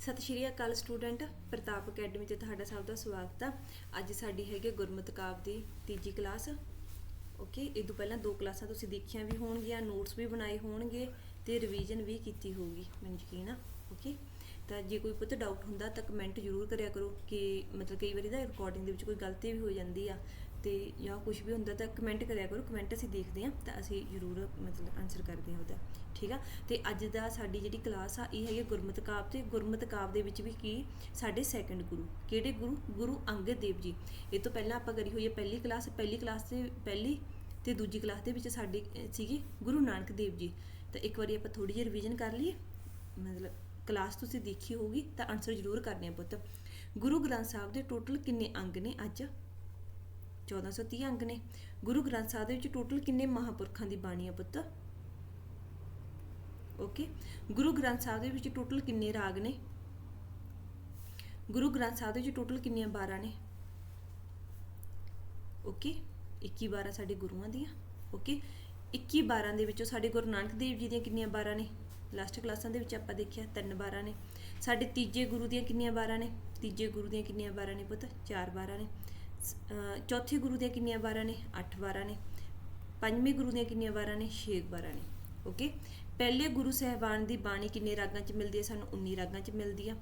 ਸਤਿ ਸ਼੍ਰੀ ਅਕਾਲ ਸਟੂਡੈਂਟ, ਪ੍ਰਤਾਪ ਅਕੈਡਮੀ 'ਚ ਤੁਹਾਡਾ ਸਭ ਦਾ ਸਵਾਗਤ ਆ। ਅੱਜ ਸਾਡੀ ਹੈਗੀ ਗੁਰਮਤਿ ਕਾਵ ਦੀ ਤੀਜੀ ਕਲਾਸ। ਓਕੇ ਇਹ ਤੋਂ ਪਹਿਲਾਂ ਦੋ ਕਲਾਸਾਂ ਤੁਸੀਂ ਦੇਖੀਆਂ ਵੀ ਹੋਣਗੀਆਂ, ਨੋਟਸ ਵੀ ਬਣਾਏ ਹੋਣਗੇ ਤੇ ਰਿਵੀਜ਼ਨ ਵੀ ਕੀਤੀ ਹੋਊਗੀ, ਮੈਨੂੰ ਯਕੀਨ ਆ। ਓਕੇ ਤਾਂ ਜੇ ਕੋਈ ਪੁੱਤ ਡਾਊਟ ਹੁੰਦਾ ਤਾਂ ਕਮੈਂਟ ਜ਼ਰੂਰ ਕਰਿਆ ਕਰੋ ਕਿ ਮਤਲਬ ਕਈ ਵਾਰੀ ਦਾ ਰਿਕਾਰਡਿੰਗ ਦੇ ਵਿੱਚ ਕੋਈ ਗਲਤੀ ਵੀ ਹੋ ਜਾਂਦੀ ਆ। ਤੇ ਜਾਂ ਕੁਝ ਵੀ ਹੁੰਦਾ ਤਾਂ ਕਮੈਂਟ ਕਰਿਆ ਕਰੋ ਕਮੈਂਟ ਅਸੀਂ ਦੇਖਦੇ ਹਾਂ ਤਾਂ ਅਸੀਂ ਜ਼ਰੂਰ ਮਤਲਬ ਆਨਸਰ ਕਰਦੇ ਹਾਂ ਉਹਦਾ, ਠੀਕ ਆ? ਤੇ ਅੱਜ ਦਾ ਸਾਡੀ ਜਿਹੜੀ ਕਲਾਸ ਆ, ਇਹ ਹੈਗੀ ਗੁਰਮਤਿ ਕਾਵ ਤੇ ਗੁਰਮਤਿ ਕਾਵ ਦੇ ਵਿੱਚ ਵੀ ਕੀ? ਸਾਡੇ ਸੈਕੰਡ ਗੁਰੂ, ਕਿਹੜੇ ਗੁਰੂ? ਗੁਰੂ ਅੰਗਦ ਦੇਵ ਜੀ। ਇਹ ਤੋਂ ਪਹਿਲਾਂ ਆਪਾਂ ਕਰੀ ਹੋਈ ਹੈ ਪਹਿਲੀ ਕਲਾਸ ਪਹਿਲੀ ਕਲਾਸ ਤੇ ਪਹਿਲੀ ਤੇ ਦੂਜੀ ਕਲਾਸ ਦੇ ਵਿੱਚ ਸਾਡੀ ਸੀਗੀ ਗੁਰੂ ਨਾਨਕ ਦੇਵ ਜੀ। ਤਾਂ ਇੱਕ ਵਾਰੀ ਆਪਾਂ ਥੋੜੀ ਜਿਹੀ ਰਿਵੀਜ਼ਨ ਕਰ ਲਈਏ। ਮਤਲਬ ਕਲਾਸ ਤੁਸੀਂ ਦੇਖੀ ਹੋਊਗੀ ਤਾਂ ਆਨਸਰ ਜ਼ਰੂਰ ਕਰਨੇ ਆ ਪੁੱਤ। ਗੁਰੂ ਗ੍ਰੰਥ ਸਾਹਿਬ ਦੇ ਟੋਟਲ ਕਿੰਨੇ ਅੰਗ ਨੇ ਅੱਜ? 1430 ਅੰਗ ਨੇ। ਗੁਰੂ ਗ੍ਰੰਥ ਸਾਹਿਬ ਦੇ ਵਿੱਚ ਟੋਟਲ ਕਿੰਨੇ ਮਹਾਪੁਰਖਾਂ ਦੀ ਬਾਣੀ ਆ ਪੁੱਤ? ਓਕੇ ਗੁਰੂ ਗ੍ਰੰਥ ਸਾਹਿਬ ਦੇ ਵਿੱਚ ਟੋਟਲ ਕਿੰਨੇ ਰਾਗ ਨੇ? ਗੁਰੂ ਗ੍ਰੰਥ ਸਾਹਿਬ ਦੇ ਵਿੱਚ ਟੋਟਲ ਕਿੰਨੀਆਂ 12 ਨੇ? ਓਕੇ 21 12 ਸਾਡੇ ਗੁਰੂਆਂ ਦੀਆਂ। ਓਕੇ 21 12 ਦੇ ਵਿੱਚੋਂ ਸਾਡੇ ਗੁਰੂ ਨਾਨਕ ਦੇਵ ਜੀ ਦੀਆਂ ਕਿੰਨੀਆਂ 12 ਨੇ? ਲਾਸਟ ਕਲਾਸਾਂ ਦੇ ਵਿੱਚ ਆਪਾਂ ਦੇਖਿਆ ਤਿੰਨ 12 ਨੇ। ਸਾਡੇ ਤੀਜੇ ਗੁਰੂ ਦੀਆਂ ਕਿੰਨੀਆਂ 12 ਨੇ? ਤੀਜੇ ਗੁਰੂ ਦੀਆਂ ਕਿੰਨੀਆਂ 12 ਨੇ ਪੁੱਤ? 4 12 ਨੇ। ਚੌਥੇ ਗੁਰੂ ਦੀਆਂ ਕਿੰਨੀਆਂ 12 ਨੇ? 8 12 ਨੇ। ਪੰਜਵੇਂ ਗੁਰੂ ਦੀਆਂ ਕਿੰਨੀਆਂ 12 ਨੇ? 6 12 ਨੇ। ਓਕੇ ਪਹਿਲੇ ਗੁਰੂ ਸਹਿਬਾਨ ਦੀ ਬਾਣੀ ਕਿੰਨੇ ਰਾਗਾਂ 'ਚ ਮਿਲਦੀ ਹੈ? ਸਾਨੂੰ 19 ਰਾਗਾਂ 'ਚ ਮਿਲਦੀ ਆ।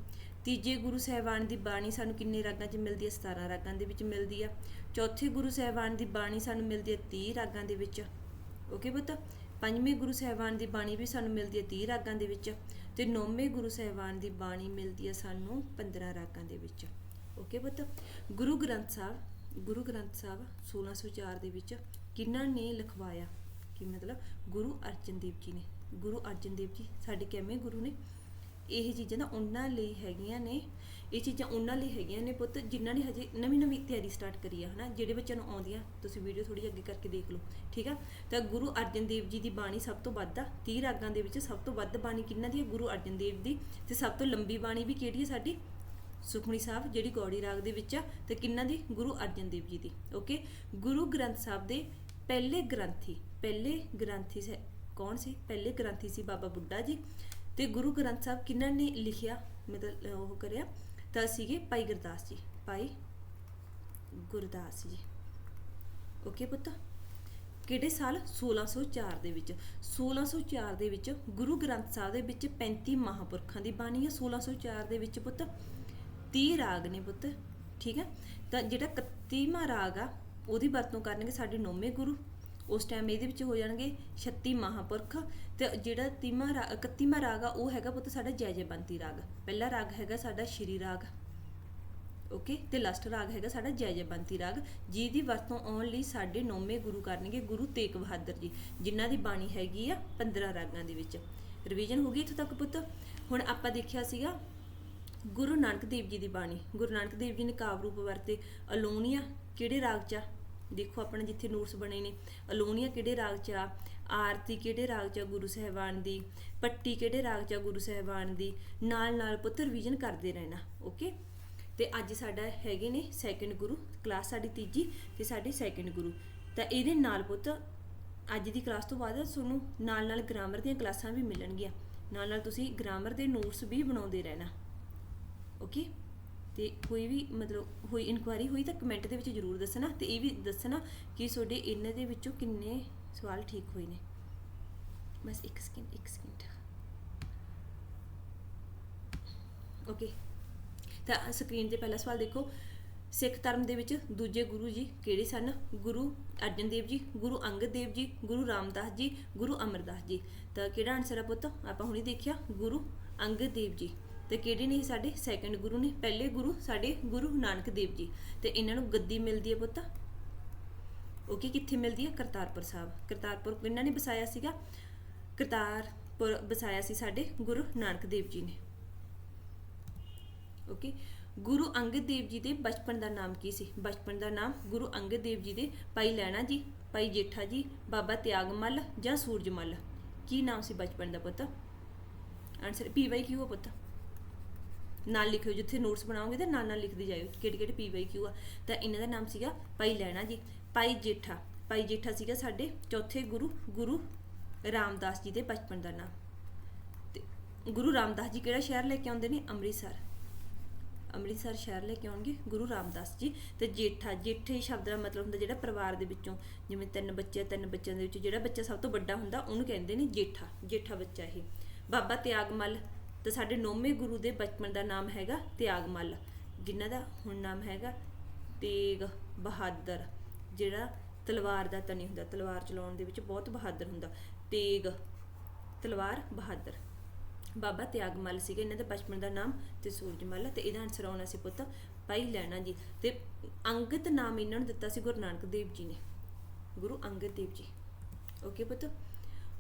ਤੀਜੇ ਗੁਰੂ ਸਹਿਬਾਨ ਦੀ ਬਾਣੀ ਸਾਨੂੰ ਕਿੰਨੇ ਰਾਗਾਂ 'ਚ ਮਿਲਦੀ ਹੈ? 17 ਰਾਗਾਂ ਦੇ ਵਿੱਚ ਮਿਲਦੀ ਆ। ਚੌਥੇ ਗੁਰੂ ਸਹਿਬਾਨ ਦੀ ਬਾਣੀ ਸਾਨੂੰ ਮਿਲਦੀ ਹੈ 30 ਰਾਗਾਂ ਦੇ ਵਿੱਚ। ਓਕੇ ਪੁੱਤ? ਪੰਜਵੇਂ ਗੁਰੂ ਸਹਿਬਾਨ ਦੀ ਬਾਣੀ ਵੀ ਸਾਨੂੰ ਮਿਲਦੀ ਹੈ 30 ਰਾਗਾਂ ਦੇ ਵਿੱਚ ਤੇ ਨੌਵੇਂ ਗੁਰੂ ਸਹਿਬਾਨ ਦੀ ਬਾਣੀ ਮਿਲਦੀ ਹੈ ਸਾਨੂੰ 15 ਰਾਗਾਂ ਦੇ ਵਿੱਚ। ਓਕੇ ਪੁੱਤ। ਗੁਰੂ ਗ੍ਰੰਥ ਸਾਹਿਬ, ਗੁਰੂ ਗ੍ਰੰਥ ਸਾਹਿਬ 1604 ਦੇ ਵਿੱਚ ਕਿਹਨਾਂ ਨੇ ਲਿਖਵਾਇਆ? ਕਿ ਮਤਲਬ? ਗੁਰੂ ਅਰਜਨ ਦੇਵ ਜੀ ਨੇ। ਗੁਰੂ ਅਰਜਨ ਦੇਵ ਜੀ, ਸਾਡੇ ਕਿਵੇਂ ਗੁਰੂ ਨੇ? ਇਹ ਚੀਜ਼ਾਂ ਤਾਂ ਉਹਨਾਂ ਲਈ ਹੈਗੀਆਂ ਨੇ। ਇਹ ਚੀਜ਼ਾਂ ਉਹਨਾਂ ਲਈ ਹੈਗੀਆਂ ਨੇ ਪੁੱਤ, ਜਿਨ੍ਹਾਂ ਨੇ ਹਜੇ ਨਵੀਂ ਨਵੀਂ ਤਿਆਰੀ ਸਟਾਰਟ ਕਰੀ ਆ, ਹਨਾ? ਜਿਹੜੇ ਬੱਚਿਆਂ ਨੂੰ ਆਉਂਦੀਆਂ, ਤੁਸੀਂ ਵੀਡੀਓ ਥੋੜੀ ਅੱਗੇ ਕਰਕੇ ਦੇਖ ਲਓ, ਠੀਕ ਆ? ਤਾਂ ਗੁਰੂ ਅਰਜਨ ਦੇਵ ਜੀ ਦੀ ਬਾਣੀ ਸਭ ਤੋਂ ਵੱਧ ਆ 30 ਰਾਗਾਂ ਦੇ ਵਿੱਚ ਸਭ ਤੋਂ ਵੱਧ ਬਾਣੀ ਕਿਹਨਾਂ ਦੀ ਹੈ ਗੁਰੂ ਅਰਜਨ ਦੇਵ ਦੀ। ਤੇ ਸਭ ਤੋਂ ਲੰਬੀ ਬਾਣੀ ਵੀ ਕਿਹੜੀ ਹੈ ਸਾਡੀ? ਸੁਖਮਨੀ ਸਾਹਿਬ, ਜਿਹੜੀ ਗੌੜੀ ਰਾਗ ਦੇ ਵਿੱਚ ਆ, ਤੇ ਕਿੰਨਾਂ ਦੀ? ਗੁਰੂ ਅਰਜਨ ਦੇਵ ਜੀ ਦੀ ਓਕੇ ਗੁਰੂ ਗ੍ਰੰਥ ਸਾਹਿਬ ਦੇ ਪਹਿਲੇ ਗ੍ਰੰਥੀ ਪਹਿਲੇ ਗ੍ਰੰਥੀ ਸੇ, ਕੌਣ ਸੀ? ਪਹਿਲੇ ਗ੍ਰੰਥੀ ਸੀ ਬਾਬਾ ਬੁੱਢਾ ਜੀ, ਤੇ ਗੁਰੂ ਗ੍ਰੰਥ ਸਾਹਿਬ ਕਿਹਨਾਂ ਨੇ ਲਿਖਿਆ? ਮਤਲਬ ਉਹ ਕਰਿਆ, ਤਾਂ ਸੀਗੇ ਭਾਈ ਗੁਰਦਾਸ ਜੀ, ਭਾਈ ਗੁਰਦਾਸ ਜੀ ਓਕੇ ਪੁੱਤ? ਕਿਹੜੇ ਸਾਲ? 1604 ਦੇ ਵਿੱਚ 1604 ਦੇ ਵਿੱਚ ਗੁਰੂ ਗ੍ਰੰਥ ਸਾਹਿਬ ਦੇ ਵਿੱਚ 35 ਮਹਾਪੁਰਖਾਂ ਦੀ ਬਾਣੀ ਹੈ 1604 ਦੇ ਵਿੱਚ ਪੁੱਤ। 30 ਰਾਗ ਨੇ ਪੁੱਤ, ਠੀਕ ਹੈ? ਤਾਂ ਜਿਹੜਾ 31ਵਾਂ ਰਾਗ ਆ, ਉਹਦੀ ਵਰਤੋਂ ਕਰਨਗੇ ਸਾਡੇ ਨੌਵੇਂ ਗੁਰੂ। ਉਸ ਟਾਈਮ ਇਹਦੇ ਵਿੱਚ ਹੋ ਜਾਣਗੇ 36 ਮਹਾਪੁਰਖ। ਤੇ ਜਿਹੜਾ 30ਵਾਂ 31ਵਾਂ ਰਾਗ ਆ, ਉਹ ਹੈਗਾ ਪੁੱਤ ਸਾਡਾ ਜੈ ਜੈਬੰਤੀ ਰਾਗ। ਪਹਿਲਾ ਰਾਗ ਹੈਗਾ ਸਾਡਾ ਸ਼੍ਰੀ ਰਾਗ। ਓਕੇ ਤੇ ਲਾਸਟ ਰਾਗ ਹੈਗਾ ਸਾਡਾ ਜੈ ਜੈਬੰਤੀ ਰਾਗ। ਜਿਹਦੀ ਵਰਤੋਂ ਆਉਣ ਲਈ ਸਾਡੇ ਨੌਵੇਂ ਗੁਰੂ ਕਰਨਗੇ ਗੁਰੂ ਤੇਗ ਬਹਾਦਰ ਜੀ, ਜਿਨ੍ਹਾਂ ਦੀ ਬਾਣੀ ਹੈਗੀ ਆ 15 ਰਾਗਾਂ ਦੇ ਵਿੱਚ। ਰਿਵੀਜ਼ਨ ਹੋ ਗਈ ਇੱਥੋਂ ਤੱਕ ਪੁੱਤ? ਹੁਣ ਆਪਾਂ ਦੇਖਿਆ ਸੀਗਾ ਗੁਰੂ ਨਾਨਕ ਦੇਵ ਜੀ ਦੀ ਬਾਣੀ। ਗੁਰੂ ਨਾਨਕ ਦੇਵ ਜੀ ਨੇ ਕਾਵ ਰੂਪ ਵਰਤੇ। ਅਲੋਨੀਆ ਕਿਹੜੇ ਰਾਗ 'ਚ ਆ? ਦੇਖੋ ਆਪਣੇ ਜਿੱਥੇ ਨੋਟਸ ਬਣੇ ਨੇ। ਅਲੋਨੀਆ ਕਿਹੜੇ ਰਾਗ 'ਚ ਆ? ਆਰਤੀ ਕਿਹੜੇ ਰਾਗ 'ਚ ਆ ਗੁਰੂ ਸਹਿਬਾਨ ਦੀ? ਪੱਟੀ ਕਿਹੜੇ ਰਾਗ 'ਚ ਆ ਗੁਰੂ ਸਹਿਬਾਨ ਦੀ? ਨਾਲ ਨਾਲ ਪੁੱਤ ਰਿਵੀਜ਼ਨ ਕਰਦੇ ਰਹਿਣਾ। ਓਕੇ ਤੇ ਅੱਜ ਸਾਡਾ ਹੈਗੇ ਨੇ ਸੈਕੰਡ ਗੁਰੂ। ਕਲਾਸ ਸਾਡੀ ਤੀਜੀ ਤੇ ਸਾਡੇ ਸੈਕੰਡ ਗੁਰੂ। ਤਾਂ ਇਹਦੇ ਨਾਲ ਪੁੱਤ ਅੱਜ ਦੀ ਕਲਾਸ ਤੋਂ ਬਾਅਦ ਤੁਹਾਨੂੰ ਨਾਲ ਨਾਲ ਗ੍ਰਾਮਰ ਦੀਆਂ ਕਲਾਸਾਂ ਵੀ ਮਿਲਣਗੀਆਂ। ਨਾਲ ਨਾਲ ਤੁਸੀਂ ਗ੍ਰਾਮਰ ਦੇ ਨੋਟਸ ਵੀ ਬਣਾਉਂਦੇ ਰਹਿਣਾ। ਓਕੇ ਤੇ ਕੋਈ ਵੀ ਮਤਲਬ ਹੋਈ ਇਨਕੁਆਇਰੀ ਹੋਈ ਤਾਂ ਕਮੈਂਟ ਦੇ ਵਿੱਚ ਜਰੂਰ ਦੱਸਣਾ ਤੇ ਇਹ ਵੀ ਦੱਸਣਾ ਕਿ ਤੁਹਾਡੇ ਇਹਨਾਂ ਦੇ ਵਿੱਚੋਂ ਕਿੰਨੇ ਸਵਾਲ ਠੀਕ ਹੋਏ ਨੇ। ਬਸ ਇੱਕ ਸਕਿੰਟ ਇੱਕ ਸਕਿੰਟ ਓਕੇ ਤਾਂ ਸਕਰੀਨ ਤੇ ਪਹਿਲਾ ਸਵਾਲ ਦੇਖੋ। ਸਿੱਖ ਧਰਮ ਦੇ ਵਿੱਚ ਦੂਜੇ ਗੁਰੂ ਜੀ ਕਿਹੜੇ ਸਨ? ਗੁਰੂ ਅਰਜਨ ਦੇਵ ਜੀ, ਗੁਰੂ ਅੰਗਦ ਦੇਵ ਜੀ, ਗੁਰੂ ਰਾਮਦਾਸ ਜੀ, ਗੁਰੂ ਅਮਰਦਾਸ ਜੀ। ਤਾਂ ਕਿਹੜਾ ਆਨਸਰ ਆ ਪੁੱਤ? ਆਪਾਂ ਹੁਣੇ ਦੇਖਿਆ, ਗੁਰੂ ਅੰਗਦ ਦੇਵ ਜੀ। ਤੇ ਕਿਹੜੇ ਨੇ ਸਾਡੇ ਸੈਕੰਡ ਗੁਰੂ ਨੇ, ਪਹਿਲੇ ਗੁਰੂ ਸਾਡੇ ਗੁਰੂ ਨਾਨਕ ਦੇਵ ਜੀ। ਤੇ ਇਹਨਾਂ ਨੂੰ ਗੱਦੀ ਮਿਲਦੀ ਹੈ ਪੁੱਤ। ਓਕੇ ਕਿੱਥੇ ਮਿਲਦੀ ਹੈ? ਕਰਤਾਰਪੁਰ ਸਾਹਿਬ। ਕਰਤਾਰਪੁਰ ਇਹਨਾਂ ਨੇ ਬਸਾਇਆ ਸੀਗਾ। ਕਰਤਾਰਪੁਰ ਬਸਾਇਆ ਸੀ ਸਾਡੇ ਗੁਰੂ ਨਾਨਕ ਦੇਵ ਜੀ ਨੇ। ਓਕੇ ਗੁਰੂ ਅੰਗਦ ਦੇਵ ਜੀ ਦੇ ਬਚਪਨ ਦਾ ਨਾਮ ਕੀ ਸੀ? ਬਚਪਨ ਦਾ ਨਾਮ ਗੁਰੂ ਅੰਗਦ ਦੇਵ ਜੀ ਦੇ ਭਾਈ ਲੈਣਾ ਜੀ, ਭਾਈ ਜੇਠਾ ਜੀ, ਬਾਬਾ ਤਿਆਗਮੱਲ ਜਾਂ ਸੂਰਜਮੱਲ ਕੀ ਨਾਮ ਸੀ ਬਚਪਨ ਦਾ ਪੁੱਤ? ਆਨਸਰ ਪੀ ਵਾਈ ਕਿਊ ਆ ਪੁੱਤ। ਨਾਲ ਲਿਖਿਓ, ਜਿੱਥੇ ਨੋਟਸ ਬਣਾਓਗੇ ਤੇ ਨਾਲ ਨਾਲ ਲਿਖਦੇ ਜਾਇਓ, ਕਿਹੜੇ ਕਿਹੜੇ ਪੀ ਵਾਈ ਆ। ਤਾਂ ਇਹਨਾਂ ਦਾ ਨਾਮ ਸੀਗਾ ਭਾਈ ਲੈਣਾ ਜੀ, ਭਾਈ ਜੇਠਾ। ਭਾਈ ਜੇਠਾ ਸੀਗਾ ਸਾਡੇ ਚੌਥੇ ਗੁਰੂ ਗੁਰੂ ਰਾਮਦਾਸ ਜੀ ਦੇ ਬਚਪਨ ਦਾ ਨਾਮ। ਤੇ ਗੁਰੂ ਰਾਮਦਾਸ ਜੀ ਕਿਹੜਾ ਸ਼ਹਿਰ ਲੈ ਕੇ ਆਉਂਦੇ ਨੇ? ਅੰਮ੍ਰਿਤਸਰ। ਅੰਮ੍ਰਿਤਸਰ ਸ਼ਹਿਰ ਲੈ ਕੇ ਆਉਣਗੇ ਗੁਰੂ ਰਾਮਦਾਸ ਜੀ। ਤੇ ਜੇਠਾ, ਜੇਠੇ ਸ਼ਬਦ ਦਾ ਮਤਲਬ ਹੁੰਦਾ ਜਿਹੜਾ ਪਰਿਵਾਰ ਦੇ ਵਿੱਚੋਂ, ਜਿਵੇਂ ਤਿੰਨ ਬੱਚੇ ਤਿੰਨ ਬੱਚਿਆਂ ਦੇ ਵਿੱਚੋਂ ਜਿਹੜਾ ਬੱਚਾ ਸਭ ਤੋਂ ਵੱਡਾ ਹੁੰਦਾ, ਉਹਨੂੰ ਕਹਿੰਦੇ ਨੇ ਜੇਠਾ ਜੇਠਾ ਬੱਚਾ ਇਹ। ਬਾਬਾ ਤਿਆਗਮਲ ਤਾਂ ਸਾਡੇ ਨੌਵੇਂ ਗੁਰੂ ਦੇ ਬਚਪਨ ਦਾ ਨਾਮ ਹੈਗਾ ਤਿਆਗਮੱਲ, ਜਿਨ੍ਹਾਂ ਦਾ ਹੁਣ ਨਾਮ ਹੈਗਾ ਤੇਗ ਬਹਾਦਰ, ਜਿਹੜਾ ਤਲਵਾਰ ਦਾ ਤਨੀ ਹੁੰਦਾ, ਤਲਵਾਰ ਚਲਾਉਣ ਦੇ ਵਿੱਚ ਬਹੁਤ ਬਹਾਦਰ ਹੁੰਦਾ, ਤੇਗ ਤਲਵਾਰ ਬਹਾਦਰ। ਬਾਬਾ ਤਿਆਗਮੱਲ ਸੀਗੇ, ਇਹਨਾਂ ਦਾ ਬਚਪਨ ਦਾ ਨਾਮ ਤੇ ਸੂਰਜਮੱਲ ਤੇ ਇਹਦਾ ਆਨਸਰ ਆਉਣਾ ਸੀ ਪੁੱਤ ਪਾਈ ਲੈਣਾ ਜੀ। ਤੇ ਅੰਗਦ ਨਾਮ ਇਹਨਾਂ ਨੂੰ ਦਿੱਤਾ ਸੀ ਗੁਰੂ ਨਾਨਕ ਦੇਵ ਜੀ ਨੇ। ਗੁਰੂ ਅੰਗਦ ਦੇਵ ਜੀ। ਓਕੇ ਪੁੱਤ?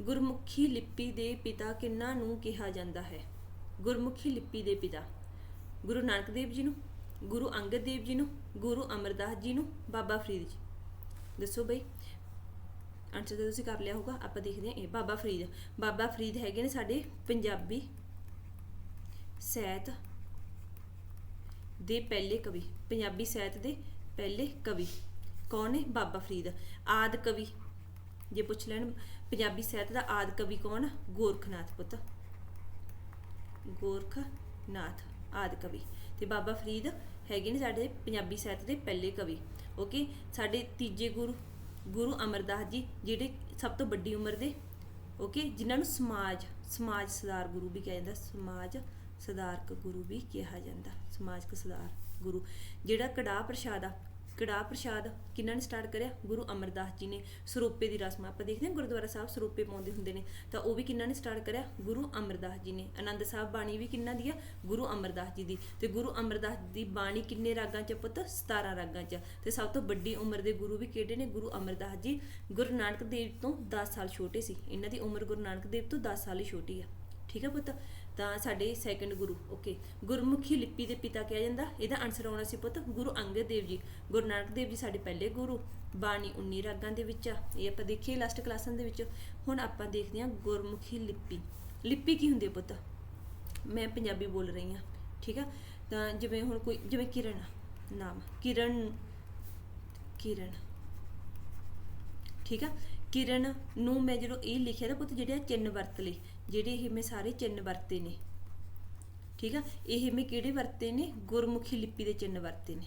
ਗੁਰਮੁਖੀ ਲਿਪੀ ਦੇ ਪਿਤਾ ਕਿੰਨਾਂ ਨੂੰ ਕਿਹਾ ਜਾਂਦਾ ਹੈ? ਗੁਰਮੁਖੀ ਲਿਪੀ ਦੇ ਪਿਤਾ। ਗੁਰੂ ਨਾਨਕ ਦੇਵ ਜੀ ਨੂੰ, ਗੁਰੂ ਅੰਗਦ ਦੇਵ ਜੀ ਨੂੰ, ਗੁਰੂ ਅਮਰਦਾਸ ਜੀ ਨੂੰ, ਬਾਬਾ ਫਰੀਦ ਜੀ। ਦੱਸੋ ਬਈ ਆਨਸਰ ਤਾਂ ਤੁਸੀਂ ਕਰ ਲਿਆ ਹੋਊਗਾ, ਆਪਾਂ ਦੇਖਦੇ ਹਾਂ ਇਹ ਬਾਬਾ ਫਰੀਦ। ਬਾਬਾ ਫਰੀਦ ਹੈਗੇ ਨੇ ਸਾਡੇ ਪੰਜਾਬੀ ਸਾਹਿਤ ਦੇ ਪਹਿਲੇ ਕਵੀ, ਪੰਜਾਬੀ ਸਾਹਿਤ ਦੇ ਪਹਿਲੇ ਕਵੀ। ਕੌਣ ਨੇ? ਬਾਬਾ ਫਰੀਦ। ਆਦ ਕਵੀ, ਜੇ ਪੁੱਛ ਲੈਣ, ਪੰਜਾਬੀ ਸਾਹਿਤ ਦਾ ਆਦ ਕਵੀ ਕੌਣ? ਆ? ਗੋਰਖਨਾਥ ਪੁੱਤ। ਗੋਰਖਨਾਥ ਆਦਿ ਕਵੀ। ਤੇ ਬਾਬਾ ਫਰੀਦ ਹੈਗੇ ਨੇ ਸਾਡੇ ਪੰਜਾਬੀ ਸਾਹਿਤ ਦੇ ਪਹਿਲੇ ਕਵੀ। ਓਕੇ ਸਾਡੇ ਤੀਜੇ ਗੁਰੂ ਗੁਰੂ ਅਮਰਦਾਸ ਜੀ, ਜਿਹੜੇ ਸਭ ਤੋਂ ਵੱਡੀ ਉਮਰ ਦੇ। ਓਕੇ ਜਿਨ੍ਹਾਂ ਨੂੰ ਸਮਾਜ ਸਮਾਜ ਸੁਧਾਰ ਗੁਰੂ ਵੀ ਕਿਹਾ ਜਾਂਦਾ, ਸਮਾਜ ਸੁਧਾਰਕ ਗੁਰੂ ਵੀ ਕਿਹਾ ਜਾਂਦਾ। ਸਮਾਜਕ ਸੁਧਾਰ ਗੁਰੂ। ਜਿਹੜਾ ਕੜਾਹ ਪ੍ਰਸ਼ਾਦ ਆ ਕੜਾਹ ਪ੍ਰਸ਼ਾਦ, ਕਿਹਨਾਂ ਨੇ ਸਟਾਰਟ ਕਰਿਆ? ਗੁਰੂ ਅਮਰਦਾਸ ਜੀ ਨੇ। ਸਰੂਪੇ ਦੀ ਰਸਮ ਆਪਾਂ ਦੇਖਦੇ ਹਾਂ, ਗੁਰਦੁਆਰਾ ਸਾਹਿਬ ਸਰੂਪੇ ਪਾਉਂਦੇ ਹੁੰਦੇ ਨੇ। ਤਾਂ ਉਹ ਵੀ ਕਿਹਨਾਂ ਨੇ ਸਟਾਰਟ ਕਰਿਆ? ਗੁਰੂ ਅਮਰਦਾਸ ਜੀ ਨੇ। ਆਨੰਦ ਸਾਹਿਬ ਬਾਣੀ ਵੀ ਕਿਹਨਾਂ ਦੀ ਆ? ਗੁਰੂ ਅਮਰਦਾਸ ਜੀ ਦੀ। ਤੇ ਗੁਰੂ ਅਮਰਦਾਸ ਦੀ ਬਾਣੀ ਕਿੰਨੇ ਰਾਗਾਂ ਚ ਪੁੱਤ? 17 ਰਾਗਾਂ ਚ ਆ। ਤੇ ਸਭ ਤੋਂ ਵੱਡੀ ਉਮਰ ਦੇ ਗੁਰੂ ਵੀ ਕਿਹੜੇ ਨੇ? ਗੁਰੂ ਅਮਰਦਾਸ ਜੀ। ਗੁਰੂ ਨਾਨਕ ਦੇਵ ਤੋਂ 10 ਸਾਲ ਛੋਟੇ ਸੀ। ਇਹਨਾਂ ਦੀ ਉਮਰ ਗੁਰੂ ਨਾਨਕ ਦੇਵ ਤੋਂ 10 ਸਾਲ ਹੀ ਛੋਟੀ ਆ। ਠੀਕ ਆ ਪੁੱਤ? ਤਾਂ ਸਾਡੇ ਸੈਕੰਡ ਗੁਰੂ ਓਕੇ ਗੁਰਮੁਖੀ ਲਿਪੀ ਦੇ ਪਿਤਾ ਕਿਹਾ ਜਾਂਦਾ ਇਹਦਾ ਆਨਸਰ ਆਉਣਾ ਸੀ ਪੁੱਤ ਗੁਰੂ ਅੰਗਦ ਦੇਵ ਜੀ। ਗੁਰੂ ਨਾਨਕ ਦੇਵ ਜੀ ਸਾਡੇ ਪਹਿਲੇ ਗੁਰੂ ਬਾਣੀ 19 ਰਾਗਾਂ ਦੇ ਵਿੱਚ ਆ ਇਹ ਆਪਾਂ ਦੇਖੀਏ ਲਾਸਟ ਕਲਾਸਾਂ ਦੇ ਵਿੱਚ। ਹੁਣ ਆਪਾਂ ਦੇਖਦੇ ਹਾਂ ਗੁਰਮੁਖੀ ਲਿਪੀ। ਲਿਪੀ ਕੀ ਹੁੰਦੀ ਹੈ ਪੁੱਤ? ਮੈਂ ਪੰਜਾਬੀ ਬੋਲ ਰਹੀ ਹਾਂ ਠੀਕ ਆ? ਤਾਂ ਜਿਵੇਂ ਹੁਣ ਕੋਈ ਜਿਵੇਂ ਕਿਰਨ ਆ, ਨਾਮ ਕਿਰਨ ਕਿਰਨ ਠੀਕ ਆ? ਕਿਰਨ ਨੂੰ ਮੈਂ ਜਦੋਂ ਇਹ ਲਿਖਿਆ ਤਾਂ ਪੁੱਤ ਜਿਹੜੇ ਆਹ ਚਿੰਨ ਵਰਤ ਲਏ। ਜਿਹੜੇ ਇਹ ਮੈਂ ਸਾਰੇ ਚਿੰਨ ਵਰਤੇ ਨੇ। ਠੀਕ ਆ? ਇਹ ਮੈਂ ਕਿਹੜੇ ਵਰਤੇ ਨੇ? ਗੁਰਮੁਖੀ ਲਿਪੀ ਦੇ ਚਿੰਨ ਵਰਤੇ ਨੇ।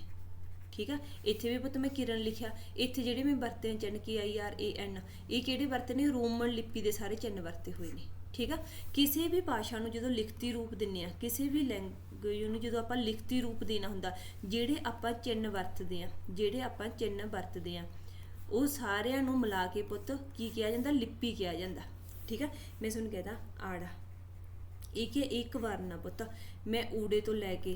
ਠੀਕ ਆ? ਇੱਥੇ ਵੀ ਪੁੱਤ ਮੈਂ ਕਿਰਨ ਲਿਖਿਆ। ਇੱਥੇ ਜਿਹੜੇ ਮੈਂ ਵਰਤੇ ਨੇ ਚਿੰਨ ਕੇ ਆਈ ਆਰ ਏ ਐਨ ਇਹ ਕਿਹੜੇ ਵਰਤੇ ਨੇ? ਰੋਮਨ ਲਿਪੀ ਦੇ ਸਾਰੇ ਚਿੰਨ ਵਰਤੇ ਹੋਏ ਨੇ। ਠੀਕ ਆ? ਕਿਸੇ ਵੀ ਭਾਸ਼ਾ ਨੂੰ ਜਦੋਂ ਲਿਖਤੀ ਰੂਪ ਦਿੰਨੇ ਆ, ਕਿਸੇ ਵੀ ਲੈਂਗੁਏਜ ਨੂੰ ਜਦੋਂ ਆਪਾਂ ਲਿਖਤੀ ਰੂਪ ਦੇਣਾ ਹੁੰਦਾ, ਜਿਹੜੇ ਆਪਾਂ ਚਿੰਨ ਵਰਤਦੇ ਆ, ਜਿਹੜੇ ਆਪਾਂ ਚਿੰਨ ਵਰਤਦੇ ਆ, ਉਹ ਸਾਰਿਆਂ ਨੂੰ ਮਿਲਾ ਕੇ ਪੁੱਤ ਕੀ ਕਿਹਾ ਜਾਂਦਾ? ਲਿਪੀ ਕਿਹਾ ਜਾਂਦਾ। ਠੀਕ ਆ? ਮੈਂ ਤੁਹਾਨੂੰ ਕਹਦਾ ਆੜਾ। ਇੱਕ ਇੱਕ ਵਰਨ ਆ ਪੁੱਤ, ਮੈਂ ਊੜੇ ਤੋਂ ਲੈ ਕੇ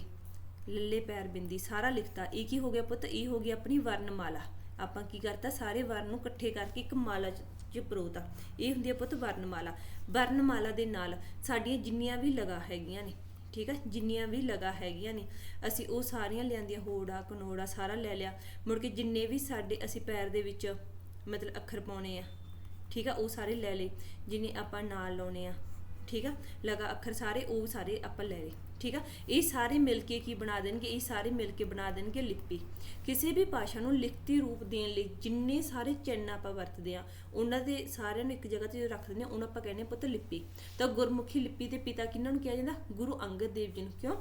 ਲੱਲੇ ਪੈਰ ਬਿੰਦੀ ਸਾਰਾ ਲਿਖਤਾ। ਇਹ ਕੀ ਹੋ ਗਿਆ ਪੁੱਤ, ਇਹ ਹੋ ਗਈ ਆਪਣੀ ਵਰਨਮਾਲਾ। ਆਪਾਂ ਕੀ ਕਰਤਾ? ਸਾਰੇ ਵਰਨ ਨੂੰ ਇਕੱਠੇ ਕਰਕੇ ਇੱਕ ਮਾਲਾ ਚ ਪਰੋਤਾ। ਇਹ ਹੁੰਦੀ ਹੈ ਪੁੱਤ ਵਰਨਮਾਲਾ। ਵਰਨਮਾਲਾ ਦੇ ਨਾਲ ਸਾਡੀਆਂ ਜਿੰਨੀਆਂ ਵੀ ਲਗਾ ਹੈਗੀਆਂ ਨੇ, ਠੀਕ ਹੈ ਜਿੰਨੀਆਂ ਵੀ ਲਗਾ ਹੈਗੀਆਂ ਨੇ, ਅਸੀਂ ਉਹ ਸਾਰੀਆਂ ਲਿਆਂਦੀਆਂ, ਹੋੜਾ, ਕਨੋੜਾ ਸਾਰਾ ਲੈ ਲਿਆ। ਮੁੜ ਕੇ ਜਿੰਨੇ ਵੀ ਸਾਡੇ ਅਸੀਂ ਪੈਰ ਦੇ ਵਿੱਚ ਮਤਲਬ ਅੱਖਰ ਪਾਉਣੇ ਆ ਠੀਕ ਆ, ਉਹ ਸਾਰੇ ਲੈ ਲਏ, ਜਿਨੇ ਆਪਾਂ ਨਾਲ ਲਾਉਣੇ ਆ, ਠੀਕ ਆ, ਲਗਾ ਅੱਖਰ ਸਾਰੇ, ਉਹ ਸਾਰੇ ਆਪਾਂ ਲੈ ਲਏ, ਠੀਕ ਆ। ਇਹ ਸਾਰੇ ਮਿਲ ਕੇ ਕੀ ਬਣਾ ਦੇਣਗੇ? ਇਹ ਸਾਰੇ ਮਿਲ ਕੇ ਬਣਾ ਦੇਣਗੇ ਲਿਪੀ। ਕਿਸੇ ਵੀ ਭਾਸ਼ਾ ਨੂੰ ਲਿਖਤੀ ਰੂਪ ਦੇਣ ਲਈ ਜਿੰਨੇ ਸਾਰੇ ਚਿੰਨ੍ਹ ਆਪਾਂ ਵਰਤਦੇ ਆ, ਉਹਨਾਂ ਦੇ ਸਾਰਿਆਂ ਨੂੰ ਇੱਕ ਜਗ੍ਹਾ ਤੇ ਰੱਖ ਦਿੰਦੇ ਆ, ਉਹਨਾਂ ਆਪਾਂ ਕਹਿੰਦੇ ਆ ਪੁੱਤ ਲਿਪੀ। ਤਾਂ ਗੁਰਮੁਖੀ ਲਿਪੀ ਦੇ ਪਿਤਾ ਕਿਹਨਾਂ ਨੂੰ ਕਿਹਾ ਜਾਂਦਾ? ਗੁਰੂ ਅੰਗਦ ਦੇਵ ਜੀ ਨੂੰ। ਕਿਉਂ?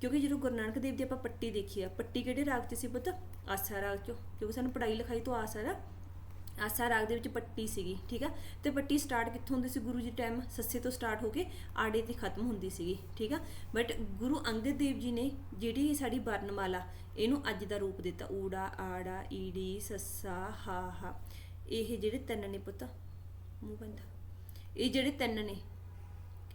ਕਿਉਂਕਿ ਜਦੋਂ ਗੁਰੂ ਨਾਨਕ ਦੇਵ ਦੀ ਆਪਾਂ ਪੱਟੀ ਦੇਖੀ ਆ, ਪੱਟੀ ਕਿਹੜੇ ਰਾਗ 'ਚ ਸੀ ਪੁੱਤ? ਆਸਾ ਰਾਗ 'ਚੋਂ। ਕਿਉਂਕਿ ਸਾਨੂੰ ਪੜ੍ਹਾਈ ਲਿਖਾਈ ਤੋਂ ਆਸ ਆ ਨਾ। ਆਸਾ ਰਾਗ ਦੇ ਵਿੱਚ ਪੱਟੀ ਸੀਗੀ, ਠੀਕ ਆ? ਤੇ ਪੱਟੀ ਸਟਾਰਟ ਕਿੱਥੋਂ ਹੁੰਦੀ ਸੀ ਗੁਰੂ ਜੀ ਟਾਈਮ ਸੱਸੇ ਤੋਂ ਸਟਾਰਟ ਹੋ ਕੇ ਆੜੇ ਤੇ ਖਤਮ ਹੁੰਦੀ ਸੀਗੀ, ਠੀਕ ਆ? ਬਟ ਗੁਰੂ ਅੰਗਦ ਦੇਵ ਜੀ ਨੇ ਜਿਹੜੀ ਸਾਡੀ ਵਰਨਮਾਲਾ ਇਹਨੂੰ ਅੱਜ ਦਾ ਰੂਪ ਦਿੱਤਾ। ਊੜਾ, ਆੜਾ, ਈੜੀ, ਸੱਸਾ, ਹਾ ਹਾ। ਇਹ ਜਿਹੜੇ ਤਿੰਨ ਨੇ ਪੁੱਤ, ਮੂੰਹ ਬੰਦ। ਇਹ ਜਿਹੜੇ ਤਿੰਨ ਨੇ,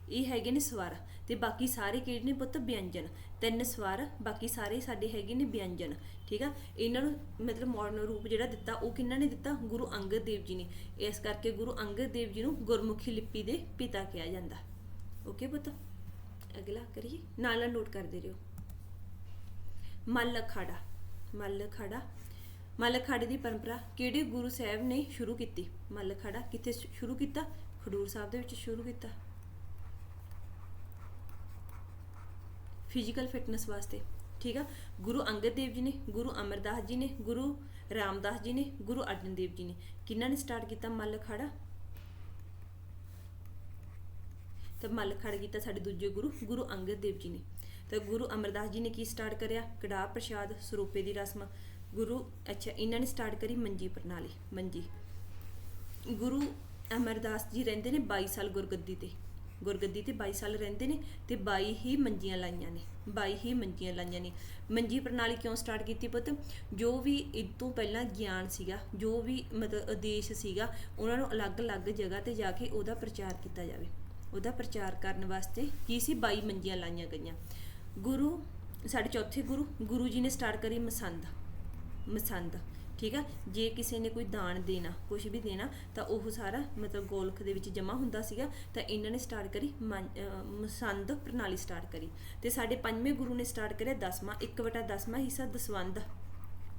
ਇਹ ਹੈਗੇ ਨੇ ਸਵਰ। ਤੇ ਬਾਕੀ ਸਾਰੇ ਕਿਹੜੇ ਨੇ ਪੁੱਤ? ਵਿਅੰਜਨ। ਤਿੰਨ ਸਵਰ, ਬਾਕੀ ਸਾਰੇ ਸਾਡੇ ਹੈਗੇ ਨੇ ਵਿਅੰਜਨ। ਠੀਕ ਆ? ਇਹਨਾਂ ਨੂੰ ਮਤਲਬ ਮਾਡਰਨ ਰੂਪ ਜਿਹੜਾ ਦਿੱਤਾ, ਉਹ ਕਿਹਨਾਂ ਨੇ ਦਿੱਤਾ? ਗੁਰੂ ਅੰਗਦ ਦੇਵ ਜੀ ਨੇ। ਇਸ ਕਰਕੇ ਗੁਰੂ ਅੰਗਦ ਦੇਵ ਜੀ ਨੂੰ ਗੁਰਮੁਖੀ ਲਿਪੀ ਦੇ ਪਿਤਾ ਕਿਹਾ ਜਾਂਦਾ। ਓਕੇ ਪੁੱਤ? ਅਗਲਾ ਕਰੀਏ। ਨਾਲ ਨਾਲ ਨੋਟ ਕਰਦੇ ਰਹੋ। ਮੱਲ ਅਖਾੜਾ ਮੱਲ ਅਖਾੜਾ ਮੱਲ ਅਖਾੜੇ ਦੀ ਪਰੰਪਰਾ ਕਿਹੜੇ ਗੁਰੂ ਸਾਹਿਬ ਨੇ ਸ਼ੁਰੂ ਕੀਤੀ? ਮੱਲ ਅਖਾੜਾ ਕਿੱਥੇ ਸ਼ੁਰੂ ਕੀਤਾ? ਖਡੂਰ ਸਾਹਿਬ ਦੇ ਵਿੱਚ ਸ਼ੁਰੂ ਕੀਤਾ। ਫਿਜ਼ੀਕਲ ਫਿਟਨੈਸ ਵਾਸਤੇ, ਠੀਕ ਆ? ਗੁਰੂ ਅੰਗਦ ਦੇਵ ਜੀ ਨੇ, ਗੁਰੂ ਅਮਰਦਾਸ ਜੀ ਨੇ, ਗੁਰੂ ਰਾਮਦਾਸ ਜੀ ਨੇ, ਗੁਰੂ ਅਰਜਨ ਦੇਵ ਜੀ ਨੇ, ਕਿਹਨਾਂ ਨੇ ਸਟਾਰਟ ਕੀਤਾ? ਮੱਲ ਅਖਾੜਾ ਤਾਂ ਮੱਲ ਖੜ ਕੀਤਾ ਸਾਡੇ ਦੂਜੇ ਗੁਰੂ ਗੁਰੂ ਅੰਗਦ ਦੇਵ ਜੀ ਨੇ। ਤਾਂ ਗੁਰੂ ਅਮਰਦਾਸ ਜੀ ਨੇ ਕੀ ਸਟਾਰਟ ਕਰਿਆ? ਕੜਾਹ ਪ੍ਰਸ਼ਾਦ ਸਰੂਪੇ ਦੀ ਰਸਮ। ਗੁਰੂ, ਅੱਛਾ, ਇਹਨਾਂ ਨੇ ਸਟਾਰਟ ਕਰੀ ਮੰਜੀ ਪ੍ਰਣਾਲੀ, ਮੰਜੀ। ਗੁਰੂ ਅਮਰਦਾਸ ਜੀ ਰਹਿੰਦੇ ਨੇ 22 ਸਾਲ ਗੁਰਗੱਦੀ ਤੇ। ਗੁਰਗੱਦੀ ਤੇ 22 ਸਾਲ ਰਹਿੰਦੇ ਨੇ ਤੇ 22 ਹੀ ਮੰਜੀਆਂ ਲਾਈਆਂ ਨੇ 22 ਹੀ ਮੰਜੀਆਂ ਲਾਈਆਂ ਨੇ। ਮੰਜੀ ਪ੍ਰਣਾਲੀ ਕਿਉਂ ਸਟਾਰਟ ਕੀਤੀ ਪੁੱਤ? ਜੋ ਵੀ ਇਹ ਤੋਂ ਪਹਿਲਾਂ ਗਿਆਨ ਸੀਗਾ, ਜੋ ਵੀ ਮਤਲਬ ਉਦੇਸ਼ ਸੀਗਾ, ਉਹਨਾਂ ਨੂੰ ਅਲੱਗ-ਅਲੱਗ ਜਗ੍ਹਾ ਤੇ ਜਾ ਕੇ ਉਹਦਾ ਪ੍ਰਚਾਰ ਕੀਤਾ ਜਾਵੇ। ਉਹਦਾ ਪ੍ਰਚਾਰ ਕਰਨ ਵਾਸਤੇ ਕੀ ਸੀ? 22 ਮੰਜੀਆਂ ਲਾਈਆਂ ਗਈਆਂ। ਗੁਰੂ, ਸਾਡੇ ਚੌਥੇ ਗੁਰੂ ਗੁਰੂ ਜੀ ਨੇ ਸਟਾਰਟ ਕਰੀ ਮਸੰਦ ਮਸੰਦ। ਠੀਕ ਆ? ਜੇ ਕਿਸੇ ਨੇ ਕੋਈ ਦਾਨ ਦੇਣਾ ਕੁਝ ਵੀ ਦੇਣਾ, ਤਾਂ ਉਹ ਸਾਰਾ ਮਤਲਬ ਗੋਲਖ ਦੇ ਵਿੱਚ ਜਮ੍ਹਾਂ ਹੁੰਦਾ ਸੀਗਾ, ਤਾਂ ਇਹਨਾਂ ਨੇ ਸਟਾਰਟ ਕਰੀ ਮੰ- ਮਸੰਦ ਪ੍ਰਣਾਲੀ ਸਟਾਰਟ ਕਰੀ। ਤੇ ਸਾਡੇ ਪੰਜਵੇਂ ਗੁਰੂ ਨੇ ਸਟਾਰਟ ਕਰਿਆ ਦਸਵਾਂ 1/10ਵਾਂ ਹਿੱਸਾ ਦਸਵੰਧ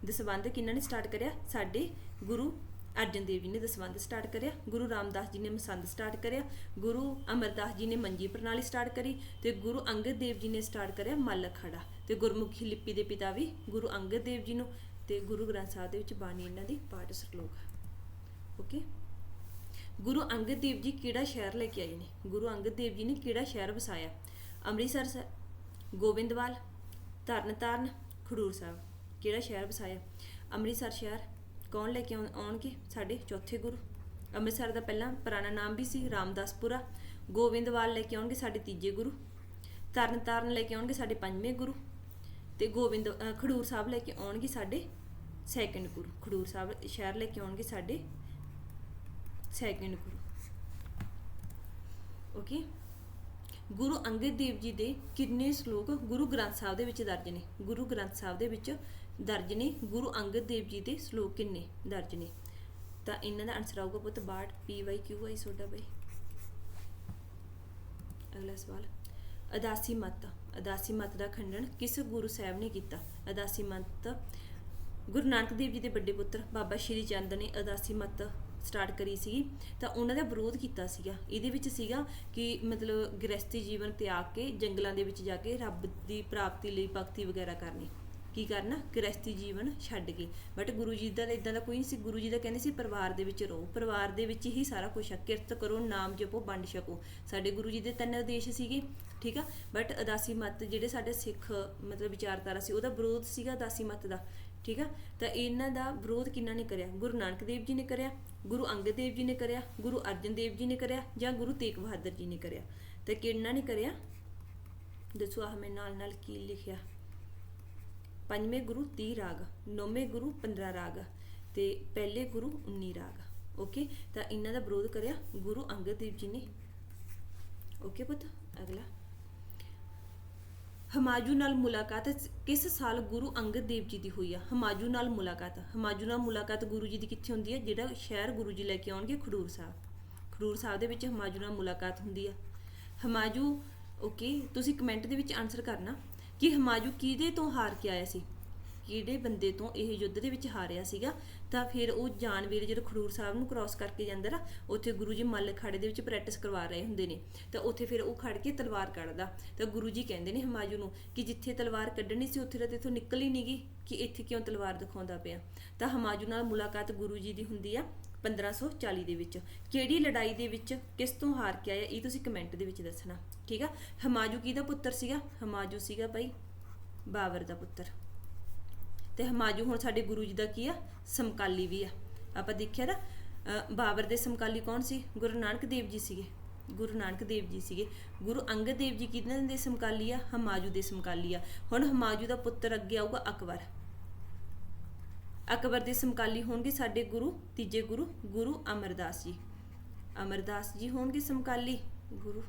ਦਸਵੰਧ ਕਿਹਨਾਂ ਨੇ ਸਟਾਰਟ ਕਰਿਆ? ਸਾਡੇ ਗੁਰੂ ਅਰਜਨ ਦੇਵ ਜੀ ਨੇ ਦਸਵੰਧ ਸਟਾਰਟ ਕਰਿਆ, ਗੁਰੂ ਰਾਮਦਾਸ ਜੀ ਨੇ ਮਸੰਦ ਸਟਾਰਟ ਕਰਿਆ, ਗੁਰੂ ਅਮਰਦਾਸ ਜੀ ਨੇ ਮੰਜੀ ਪ੍ਰਣਾਲੀ ਸਟਾਰਟ ਕਰੀ, ਤੇ ਗੁਰੂ ਅੰਗਦ ਦੇਵ ਜੀ ਨੇ ਸਟਾਰਟ ਕਰਿਆ ਮੱਲ ਖੜਾ ਤੇ ਗੁਰਮੁਖੀ ਲਿਪੀ ਦੇ ਪਿਤਾ ਵੀ ਗੁਰੂ ਅੰਗਦ ਦੇਵ ਜੀ ਨੂੰ। ਤੇ ਗੁਰੂ ਗ੍ਰੰਥ ਸਾਹਿਬ ਦੇ ਵਿੱਚ ਬਾਣੀ ਇਹਨਾਂ ਦੀ ਪਾਠ ਸ਼ਲੋਕ ਓਕੇ ਗੁਰੂ ਅੰਗਦ ਦੇਵ ਜੀ ਕਿਹੜਾ ਸ਼ਹਿਰ ਲੈ ਕੇ ਆਏ ਨੇ? ਗੁਰੂ ਅੰਗਦ ਦੇਵ ਜੀ ਨੇ ਕਿਹੜਾ ਸ਼ਹਿਰ ਵਸਾਇਆ? ਅੰਮ੍ਰਿਤਸਰ ਸਾਹਿਬ ਗੋਬਿੰਦਵਾਲ, ਤਰਨਤਾਰਨ, ਖਡੂਰ ਸਾਹਿਬ। ਕਿਹੜਾ ਸ਼ਹਿਰ ਵਸਾਇਆ? ਅੰਮ੍ਰਿਤਸਰ ਸ਼ਹਿਰ। ਕੌਣ ਲੈ ਕੇ ਆਉਣ- ਆਉਣਗੇ ਸਾਡੇ ਚੌਥੇ ਗੁਰੂ? ਅੰਮ੍ਰਿਤਸਰ ਦਾ ਪਹਿਲਾਂ ਪੁਰਾਣਾ ਨਾਮ ਵੀ ਸੀ ਰਾਮਦਾਸਪੁਰਾ। ਗੋਬਿੰਦਵਾਲ ਲੈ ਕੇ ਆਉਣਗੇ ਸਾਡੇ ਤੀਜੇ ਗੁਰੂ। ਤਰਨਤਾਰਨ ਲੈ ਕੇ ਆਉਣਗੇ ਸਾਡੇ ਪੰਜਵੇਂ ਗੁਰੂ। ਤੇ ਗੋਬਿੰਦ ਅ, ਖਡੂਰ ਸਾਹਿਬ ਲੈ ਕੇ ਆਉਣਗੇ ਸਾਡੇ ਸੈਕਿੰਡ ਗੁਰੂ ਖਡੂਰ ਸਾਹਿਬ ਸ਼ਹਿਰ ਲੈ ਕੇ ਆਉਣਗੇ ਸਾਡੇ ਸੈਕੰਡ ਗੁਰੂ। ਓਕੇ ਗੁਰੂ ਅੰਗਦ ਦੇਵ ਜੀ ਦੇ ਕਿੰਨੇ ਸ਼ਲੋਕ ਗੁਰੂ ਗ੍ਰੰਥ ਸਾਹਿਬ ਦੇ ਵਿੱਚ ਦਰਜ ਨੇ? ਗੁਰੂ ਗ੍ਰੰਥ ਸਾਹਿਬ ਦੇ ਵਿੱਚ ਦਰਜ ਨੇ ਗੁਰੂ ਅੰਗਦ ਦੇਵ ਜੀ ਦੇ ਸ਼ਲੋਕ ਕਿੰਨੇ ਦਰਜ ਨੇ? ਤਾਂ ਇਹਨਾਂ ਦਾ ਆਨਸਰ ਆਊਗਾ ਪੁੱਤ 62 ਪੀ ਵਾਈ ਕਿਊ ਵਾਈ ਸੋਡਾ ਬਾਈ? ਅਗਲਾ ਸਵਾਲ। ਅਦਾਸੀ ਮਤ। ਅਦਾਸੀ ਮਤ ਦਾ ਖੰਡਨ ਕਿਸ ਗੁਰੂ ਸਾਹਿਬ ਨੇ ਕੀਤਾ? ਅਦਾਸੀ ਮਤ, ਗੁਰੂ ਨਾਨਕ ਦੇਵ ਜੀ ਦੇ ਵੱਡੇ ਪੁੱਤਰ ਬਾਬਾ ਸ਼੍ਰੀ ਚੰਦ ਨੇ ਅਦਾਸੀ ਮਤ ਸਟਾਰਟ ਕਰੀ ਸੀ ਤਾਂ ਉਹਨਾਂ ਦਾ ਵਿਰੋਧ ਕੀਤਾ ਸੀਗਾ। ਇਹਦੇ ਵਿੱਚ ਸੀਗਾ ਕਿ ਮਤਲਬ ਗ੍ਰਸਤੀ ਜੀਵਨ ਤਿਆਗ ਕੇ ਜੰਗਲਾਂ ਦੇ ਵਿੱਚ ਜਾ ਕੇ ਰੱਬ ਦੀ ਪ੍ਰਾਪਤੀ ਲਈ ਭਗਤੀ ਵਗੈਰਾ ਕਰਨੀ। ਕੀ ਕਰਨਾ? ਗ੍ਰਸਤੀ ਜੀਵਨ ਛੱਡ ਕੇ। ਬਟ ਗੁਰੂ ਜੀ ਦਾ ਇਦਾਂ ਦਾ ਕੋਈ ਨਹੀਂ ਸੀ। ਗੁਰੂ ਜੀ ਦਾ ਕਹਿੰਦੇ ਸੀ ਪਰਿਵਾਰ ਦੇ ਵਿੱਚ ਰਹੋ। ਪਰਿਵਾਰ ਦੇ ਵਿੱਚ ਹੀ ਸਾਰਾ ਕੁਝ ਹੈ ਕਿਰਤ ਕਰੋ, ਨਾਮ ਜਪੋ, ਵੰਡ ਛਕੋ। ਸਾਡੇ ਗੁਰੂ ਜੀ ਦੇ ਤਿੰਨ ਉਦੇਸ਼ ਸੀਗੇ। ਠੀਕ ਆ? ਬਟ ਅਦਾਸੀ ਮਤ ਜਿਹੜੇ ਸਾਡੇ ਸਿੱਖ, ਮਤਲਬ ਵਿਚਾਰਧਾਰਾ ਸੀ, ਉਹਦਾ ਵਿਰੋਧ ਸੀਗਾ ਅਦਾਸੀ ਮਤ ਦਾ, ਠੀਕ ਆ? ਤਾਂ ਇਹਨਾਂ ਦਾ ਵਿਰੋਧ ਕਿਹਨਾਂ ਨੇ ਕਰਿਆ? ਗੁਰੂ ਨਾਨਕ ਦੇਵ ਜੀ ਨੇ ਕਰਿਆ, ਗੁਰੂ ਅੰਗਦ ਦੇਵ ਜੀ ਨੇ ਕਰਿਆ, ਗੁਰੂ ਅਰਜਨ ਦੇਵ ਜੀ ਨੇ ਕਰਿਆ, ਜਾਂ ਗੁਰੂ ਤੇਗ ਬਹਾਦਰ ਜੀ ਨੇ ਕਰਿਆ? ਤਾਂ ਕਿਹਨਾਂ ਨੇ ਕਰਿਆ? ਦੱਸੋ ਆਹ ਮੈਂ ਨਾਲ ਨਾਲ ਕੀ ਲਿਖਿਆ? ਪੰਜਵੇਂ ਗੁਰੂ 30 ਰਾਗ, ਨੌਵੇਂ ਗੁਰੂ 15 ਰਾਗ, ਤੇ ਪਹਿਲੇ ਗੁਰੂ 19 ਰਾਗ ਓਕੇ ਤਾਂ ਇਹਨਾਂ ਦਾ ਵਿਰੋਧ ਕਰਿਆ ਗੁਰੂ ਅੰਗਦ ਦੇਵ ਜੀ ਨੇ। ਓਕੇ ਪੁੱਤ, ਅਗਲਾ। ਹਮਾਜੂ ਨਾਲ ਮੁਲਾਕਾਤ ਕਿਸ ਸਾਲ ਗੁਰੂ ਅੰਗਦ ਦੇਵ ਜੀ ਦੀ ਹੋਈ ਆ? ਹਮਾਜੂ ਨਾਲ ਮੁਲਾਕਾਤ। ਹਮਾਜੂ ਨਾਲ ਮੁਲਾਕਾਤ ਗੁਰੂ ਜੀ ਦੀ ਕਿੱਥੇ ਹੁੰਦੀ ਹੈ ਜਿਹੜਾ ਸ਼ਹਿਰ ਗੁਰੂ ਜੀ ਲੈ ਕੇ ਆਉਣਗੇ, ਖਡੂਰ ਸਾਹਿਬ। ਖਡੂਰ ਸਾਹਿਬ ਦੇ ਵਿੱਚ ਹਮਾਜੂ ਨਾਲ ਮੁਲਾਕਾਤ ਹੁੰਦੀ ਆ। ਹਮਾਜੂ, ਓਕੇ, ਤੁਸੀਂ ਕਮੈਂਟ ਦੇ ਵਿੱਚ ਆਨਸਰ ਕਰਨਾ ਕਿ ਹਮਾਜੂ ਕਿਹਦੇ ਤੋਂ ਹਾਰ ਕੇ ਆਇਆ ਸੀ? ਕਿਹੜੇ ਬੰਦੇ ਤੋਂ ਇਹ ਯੁੱਧ ਦੇ ਵਿੱਚ ਹਾਰਿਆ ਸੀਗਾ, ਤਾਂ ਫਿਰ ਉਹ ਜਾਨਵੀਰ ਜਦੋਂ ਖਡੂਰ ਸਾਹਿਬ ਨੂੰ ਕ੍ਰਾਸ ਕਰਕੇ ਜਾਂਦਾ ਨਾ, ਉੱਥੇ ਗੁਰੂ ਜੀ ਮੱਲ ਖਾੜੇ ਦੇ ਵਿੱਚ ਪ੍ਰੈਕਟਿਸ ਕਰਵਾ ਰਹੇ ਹੁੰਦੇ ਨੇ, ਤਾਂ ਉੱਥੇ ਫਿਰ ਉਹ ਖੜ ਕੇ ਤਲਵਾਰ ਕੱਢਦਾ, ਤਾਂ ਗੁਰੂ ਜੀ ਕਹਿੰਦੇ ਨੇ ਹਮਾਜੂ ਨੂੰ ਕਿ ਜਿੱਥੇ ਤਲਵਾਰ ਕੱਢਣੀ ਸੀ ਉੱਥੇ ਤਾਂ ਤੇਥੋਂ ਨਿਕਲ ਹੀ ਨਹੀਂਗੀ ਕਿ ਇੱਥੇ ਕਿਉਂ ਤਲਵਾਰ ਦਿਖਾਉਂਦਾ ਪਿਆ। ਤਾਂ ਹਮਾਜੂ ਨਾਲ ਮੁਲਾਕਾਤ ਗੁਰੂ ਜੀ ਦੀ ਹੁੰਦੀ ਆ 1540 ਦੇ ਵਿੱਚ। ਕਿਹੜੀ ਲੜਾਈ ਦੇ ਵਿੱਚ ਕਿਸ ਤੋਂ ਹਾਰ ਕੇ ਆਇਆ, ਇਹ ਤੁਸੀਂ ਕਮੈਂਟ ਦੇ ਵਿੱਚ ਦੱਸਣਾ, ਠੀਕ ਆ? ਹਮਾਜੂ ਕਿਹਦਾ ਪੁੱਤਰ ਸੀਗਾ? ਹਮਾਜੂ ਸੀਗਾ ਭਾਈ ਬਾਬਰ ਦਾ ਪੁੱਤਰ। ਤੇ ਹਮਾਜੂ ਹੁਣ ਸਾਡੇ ਗੁਰੂ ਜੀ ਦਾ ਕੀ ਆ? ਸਮਕਾਲੀ ਵੀ ਆ। ਆਪਾਂ ਦੇਖਿਆ ਨਾ ਬਾਬਰ ਦੇ ਸਮਕਾਲੀ ਕੌਣ ਸੀ? ਗੁਰੂ ਨਾਨਕ ਦੇਵ ਜੀ ਸੀਗੇ। ਗੁਰੂ ਨਾਨਕ ਦੇਵ ਜੀ ਸੀਗੇ। ਗੁਰੂ ਅੰਗਦ ਦੇਵ ਜੀ ਕਿਹਨਾਂ ਦੇ ਸਮਕਾਲੀ ਆ? ਹਮਾਜੂ ਦੇ ਸਮਕਾਲੀ ਆ। ਹੁਣ ਹਮਾਜੂ ਦਾ ਪੁੱਤਰ ਅੱਗੇ ਆਊਗਾ ਅਕਬਰ। ਅਕਬਰ ਦੇ ਸਮਕਾਲੀ ਹੋਣਗੇ ਸਾਡੇ ਗੁਰੂ, ਤੀਜੇ ਗੁਰੂ ਗੁਰੂ ਅਮਰਦਾਸ ਜੀ। ਅਮਰਦਾਸ ਜੀ ਹੋਣਗੇ ਸਮਕਾਲੀ, ਗੁਰੂ।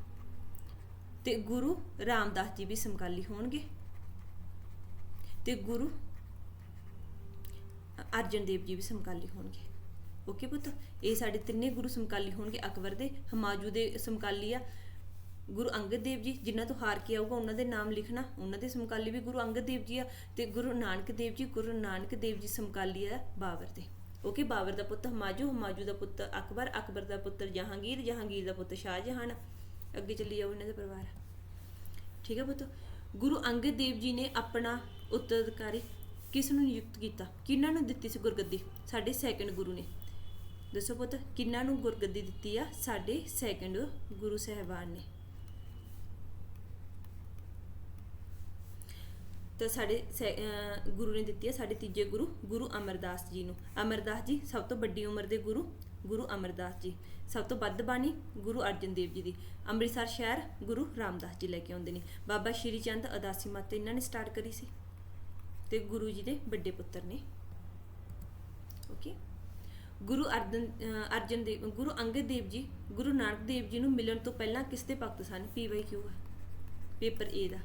ਤੇ ਗੁਰੂ ਰਾਮਦਾਸ ਜੀ ਵੀ ਸਮਕਾਲੀ ਹੋਣਗੇ। ਤੇ ਗੁਰੂ ਅਰਜਨ ਦੇਵ ਜੀ ਵੀ ਸਮਕਾਲੀ ਹੋਣਗੇ। ਓਕੇ ਪੁੱਤ? ਇਹ ਸਾਡੇ ਤਿੰਨੇ ਗੁਰੂ ਸਮਕਾਲੀ ਹੋਣਗੇ। ਅਕਬਰ ਦੇ, ਹਮਾਜੂ ਦੇ ਸਮਕਾਲੀ ਆ। ਗੁਰੂ ਅੰਗਦ ਦੇਵ ਜੀ, ਜਿਨ੍ਹਾਂ ਤੋਂ ਹਾਰ ਕੇ ਆਊਗਾ, ਉਹਨਾਂ ਦੇ ਨਾਮ ਲਿਖਣਾ। ਉਹਨਾਂ ਦੇ ਸਮਕਾਲੀ ਵੀ ਗੁਰੂ ਅੰਗਦ ਦੇਵ ਜੀ ਆ ਤੇ ਗੁਰੂ ਨਾਨਕ ਦੇਵ ਜੀ, ਗੁਰੂ ਨਾਨਕ ਦੇਵ ਜੀ ਸਮਕਾਲੀ ਆ ਬਾਬਰ ਦੇ। ਓਕੇ, ਬਾਬਰ ਦਾ ਪੁੱਤ ਹਮਾਜੂ ਹਮਾਜੂ ਦਾ ਪੁੱਤ ਅਕਬਰ ਅਕਬਰ ਦਾ ਪੁੱਤਰ ਜਹਾਂਗੀਰ ਜਹਾਂਗੀਰ ਦਾ ਪੁੱਤ ਸ਼ਾਹਜਹਾਨ ਅੱਗੇ ਚੱਲੀ ਜਾਓ ਇਹਨਾਂ ਦਾ ਪਰਿਵਾਰ। ਠੀਕ ਹੈ ਪੁੱਤ? ਗੁਰੂ ਅੰਗਦ ਦੇਵ ਜੀ ਨੇ ਆਪਣਾ ਉੱਤਰਾਧਿਕਾਰੀ ਕਿਸ ਨੂੰ ਨਿਯੁਕਤ ਕੀਤਾ? ਕਿਹਨਾਂ ਨੂੰ ਦਿੱਤੀ ਸੀ ਗੁਰਗੱਦੀ? ਸਾਡੇ ਸੈਕੰਡ ਗੁਰੂ ਨੇ। ਦੱਸੋ ਪੁੱਤ, ਕਿਹਨਾਂ ਨੂੰ ਗੁਰਗੱਦੀ ਦਿੱਤੀ ਆ? ਸਾਡੇ ਸੈਕੰਡ ਗੁਰੂ ਸਹਿਬਾਨ ਨੇ। ਤਾਂ ਸਾਡੇ ਗੁਰੂ ਨੇ ਦਿੱਤੀ ਆ ਸਾਡੇ ਤੀਜੇ ਗੁਰੂ ਗੁਰੂ ਅਮਰਦਾਸ ਜੀ ਨੂੰ। ਅਮਰਦਾਸ ਜੀ ਸਭ ਤੋਂ ਵੱਡੀ ਉਮਰ ਦੇ ਗੁਰੂ ਗੁਰੂ ਅਮਰਦਾਸ ਜੀ। ਸਭ ਤੋਂ ਵੱਧ ਬਾਣੀ, ਗੁਰੂ ਅਰਜਨ ਦੇਵ ਜੀ ਦੀ। ਅੰਮ੍ਰਿਤਸਰ ਸ਼ਹਿਰ ਗੁਰੂ ਰਾਮਦਾਸ ਜੀ ਲੈ ਕੇ ਆਉਂਦੇ ਨੇ। ਬਾਬਾ ਸ਼੍ਰੀ ਚੰਦ ਅਦਾਸੀ ਮਾਤਾ ਇਹਨਾਂ ਨੇ ਸਟਾਰਟ ਕਰੀ ਸੀ। ਤੇ ਗੁਰੂ ਜੀ ਦੇ ਵੱਡੇ ਪੁੱਤਰ ਨੇ। ਓਕੇ ਗੁਰੂ ਅਰਜਨ ਅਰਜਨ ਦੇਵ, ਗੁਰੂ ਅੰਗਦ ਦੇਵ ਜੀ, ਗੁਰੂ ਨਾਨਕ ਦੇਵ ਜੀ ਨੂੰ ਮਿਲਣ ਤੋਂ ਪਹਿਲਾਂ ਕਿਸ ਦੇ ਭਗਤ ਸਨ? ਪੀਵਾਈਕਿਊ ਹੈ ਪੇਪਰ ਏ ਦਾ।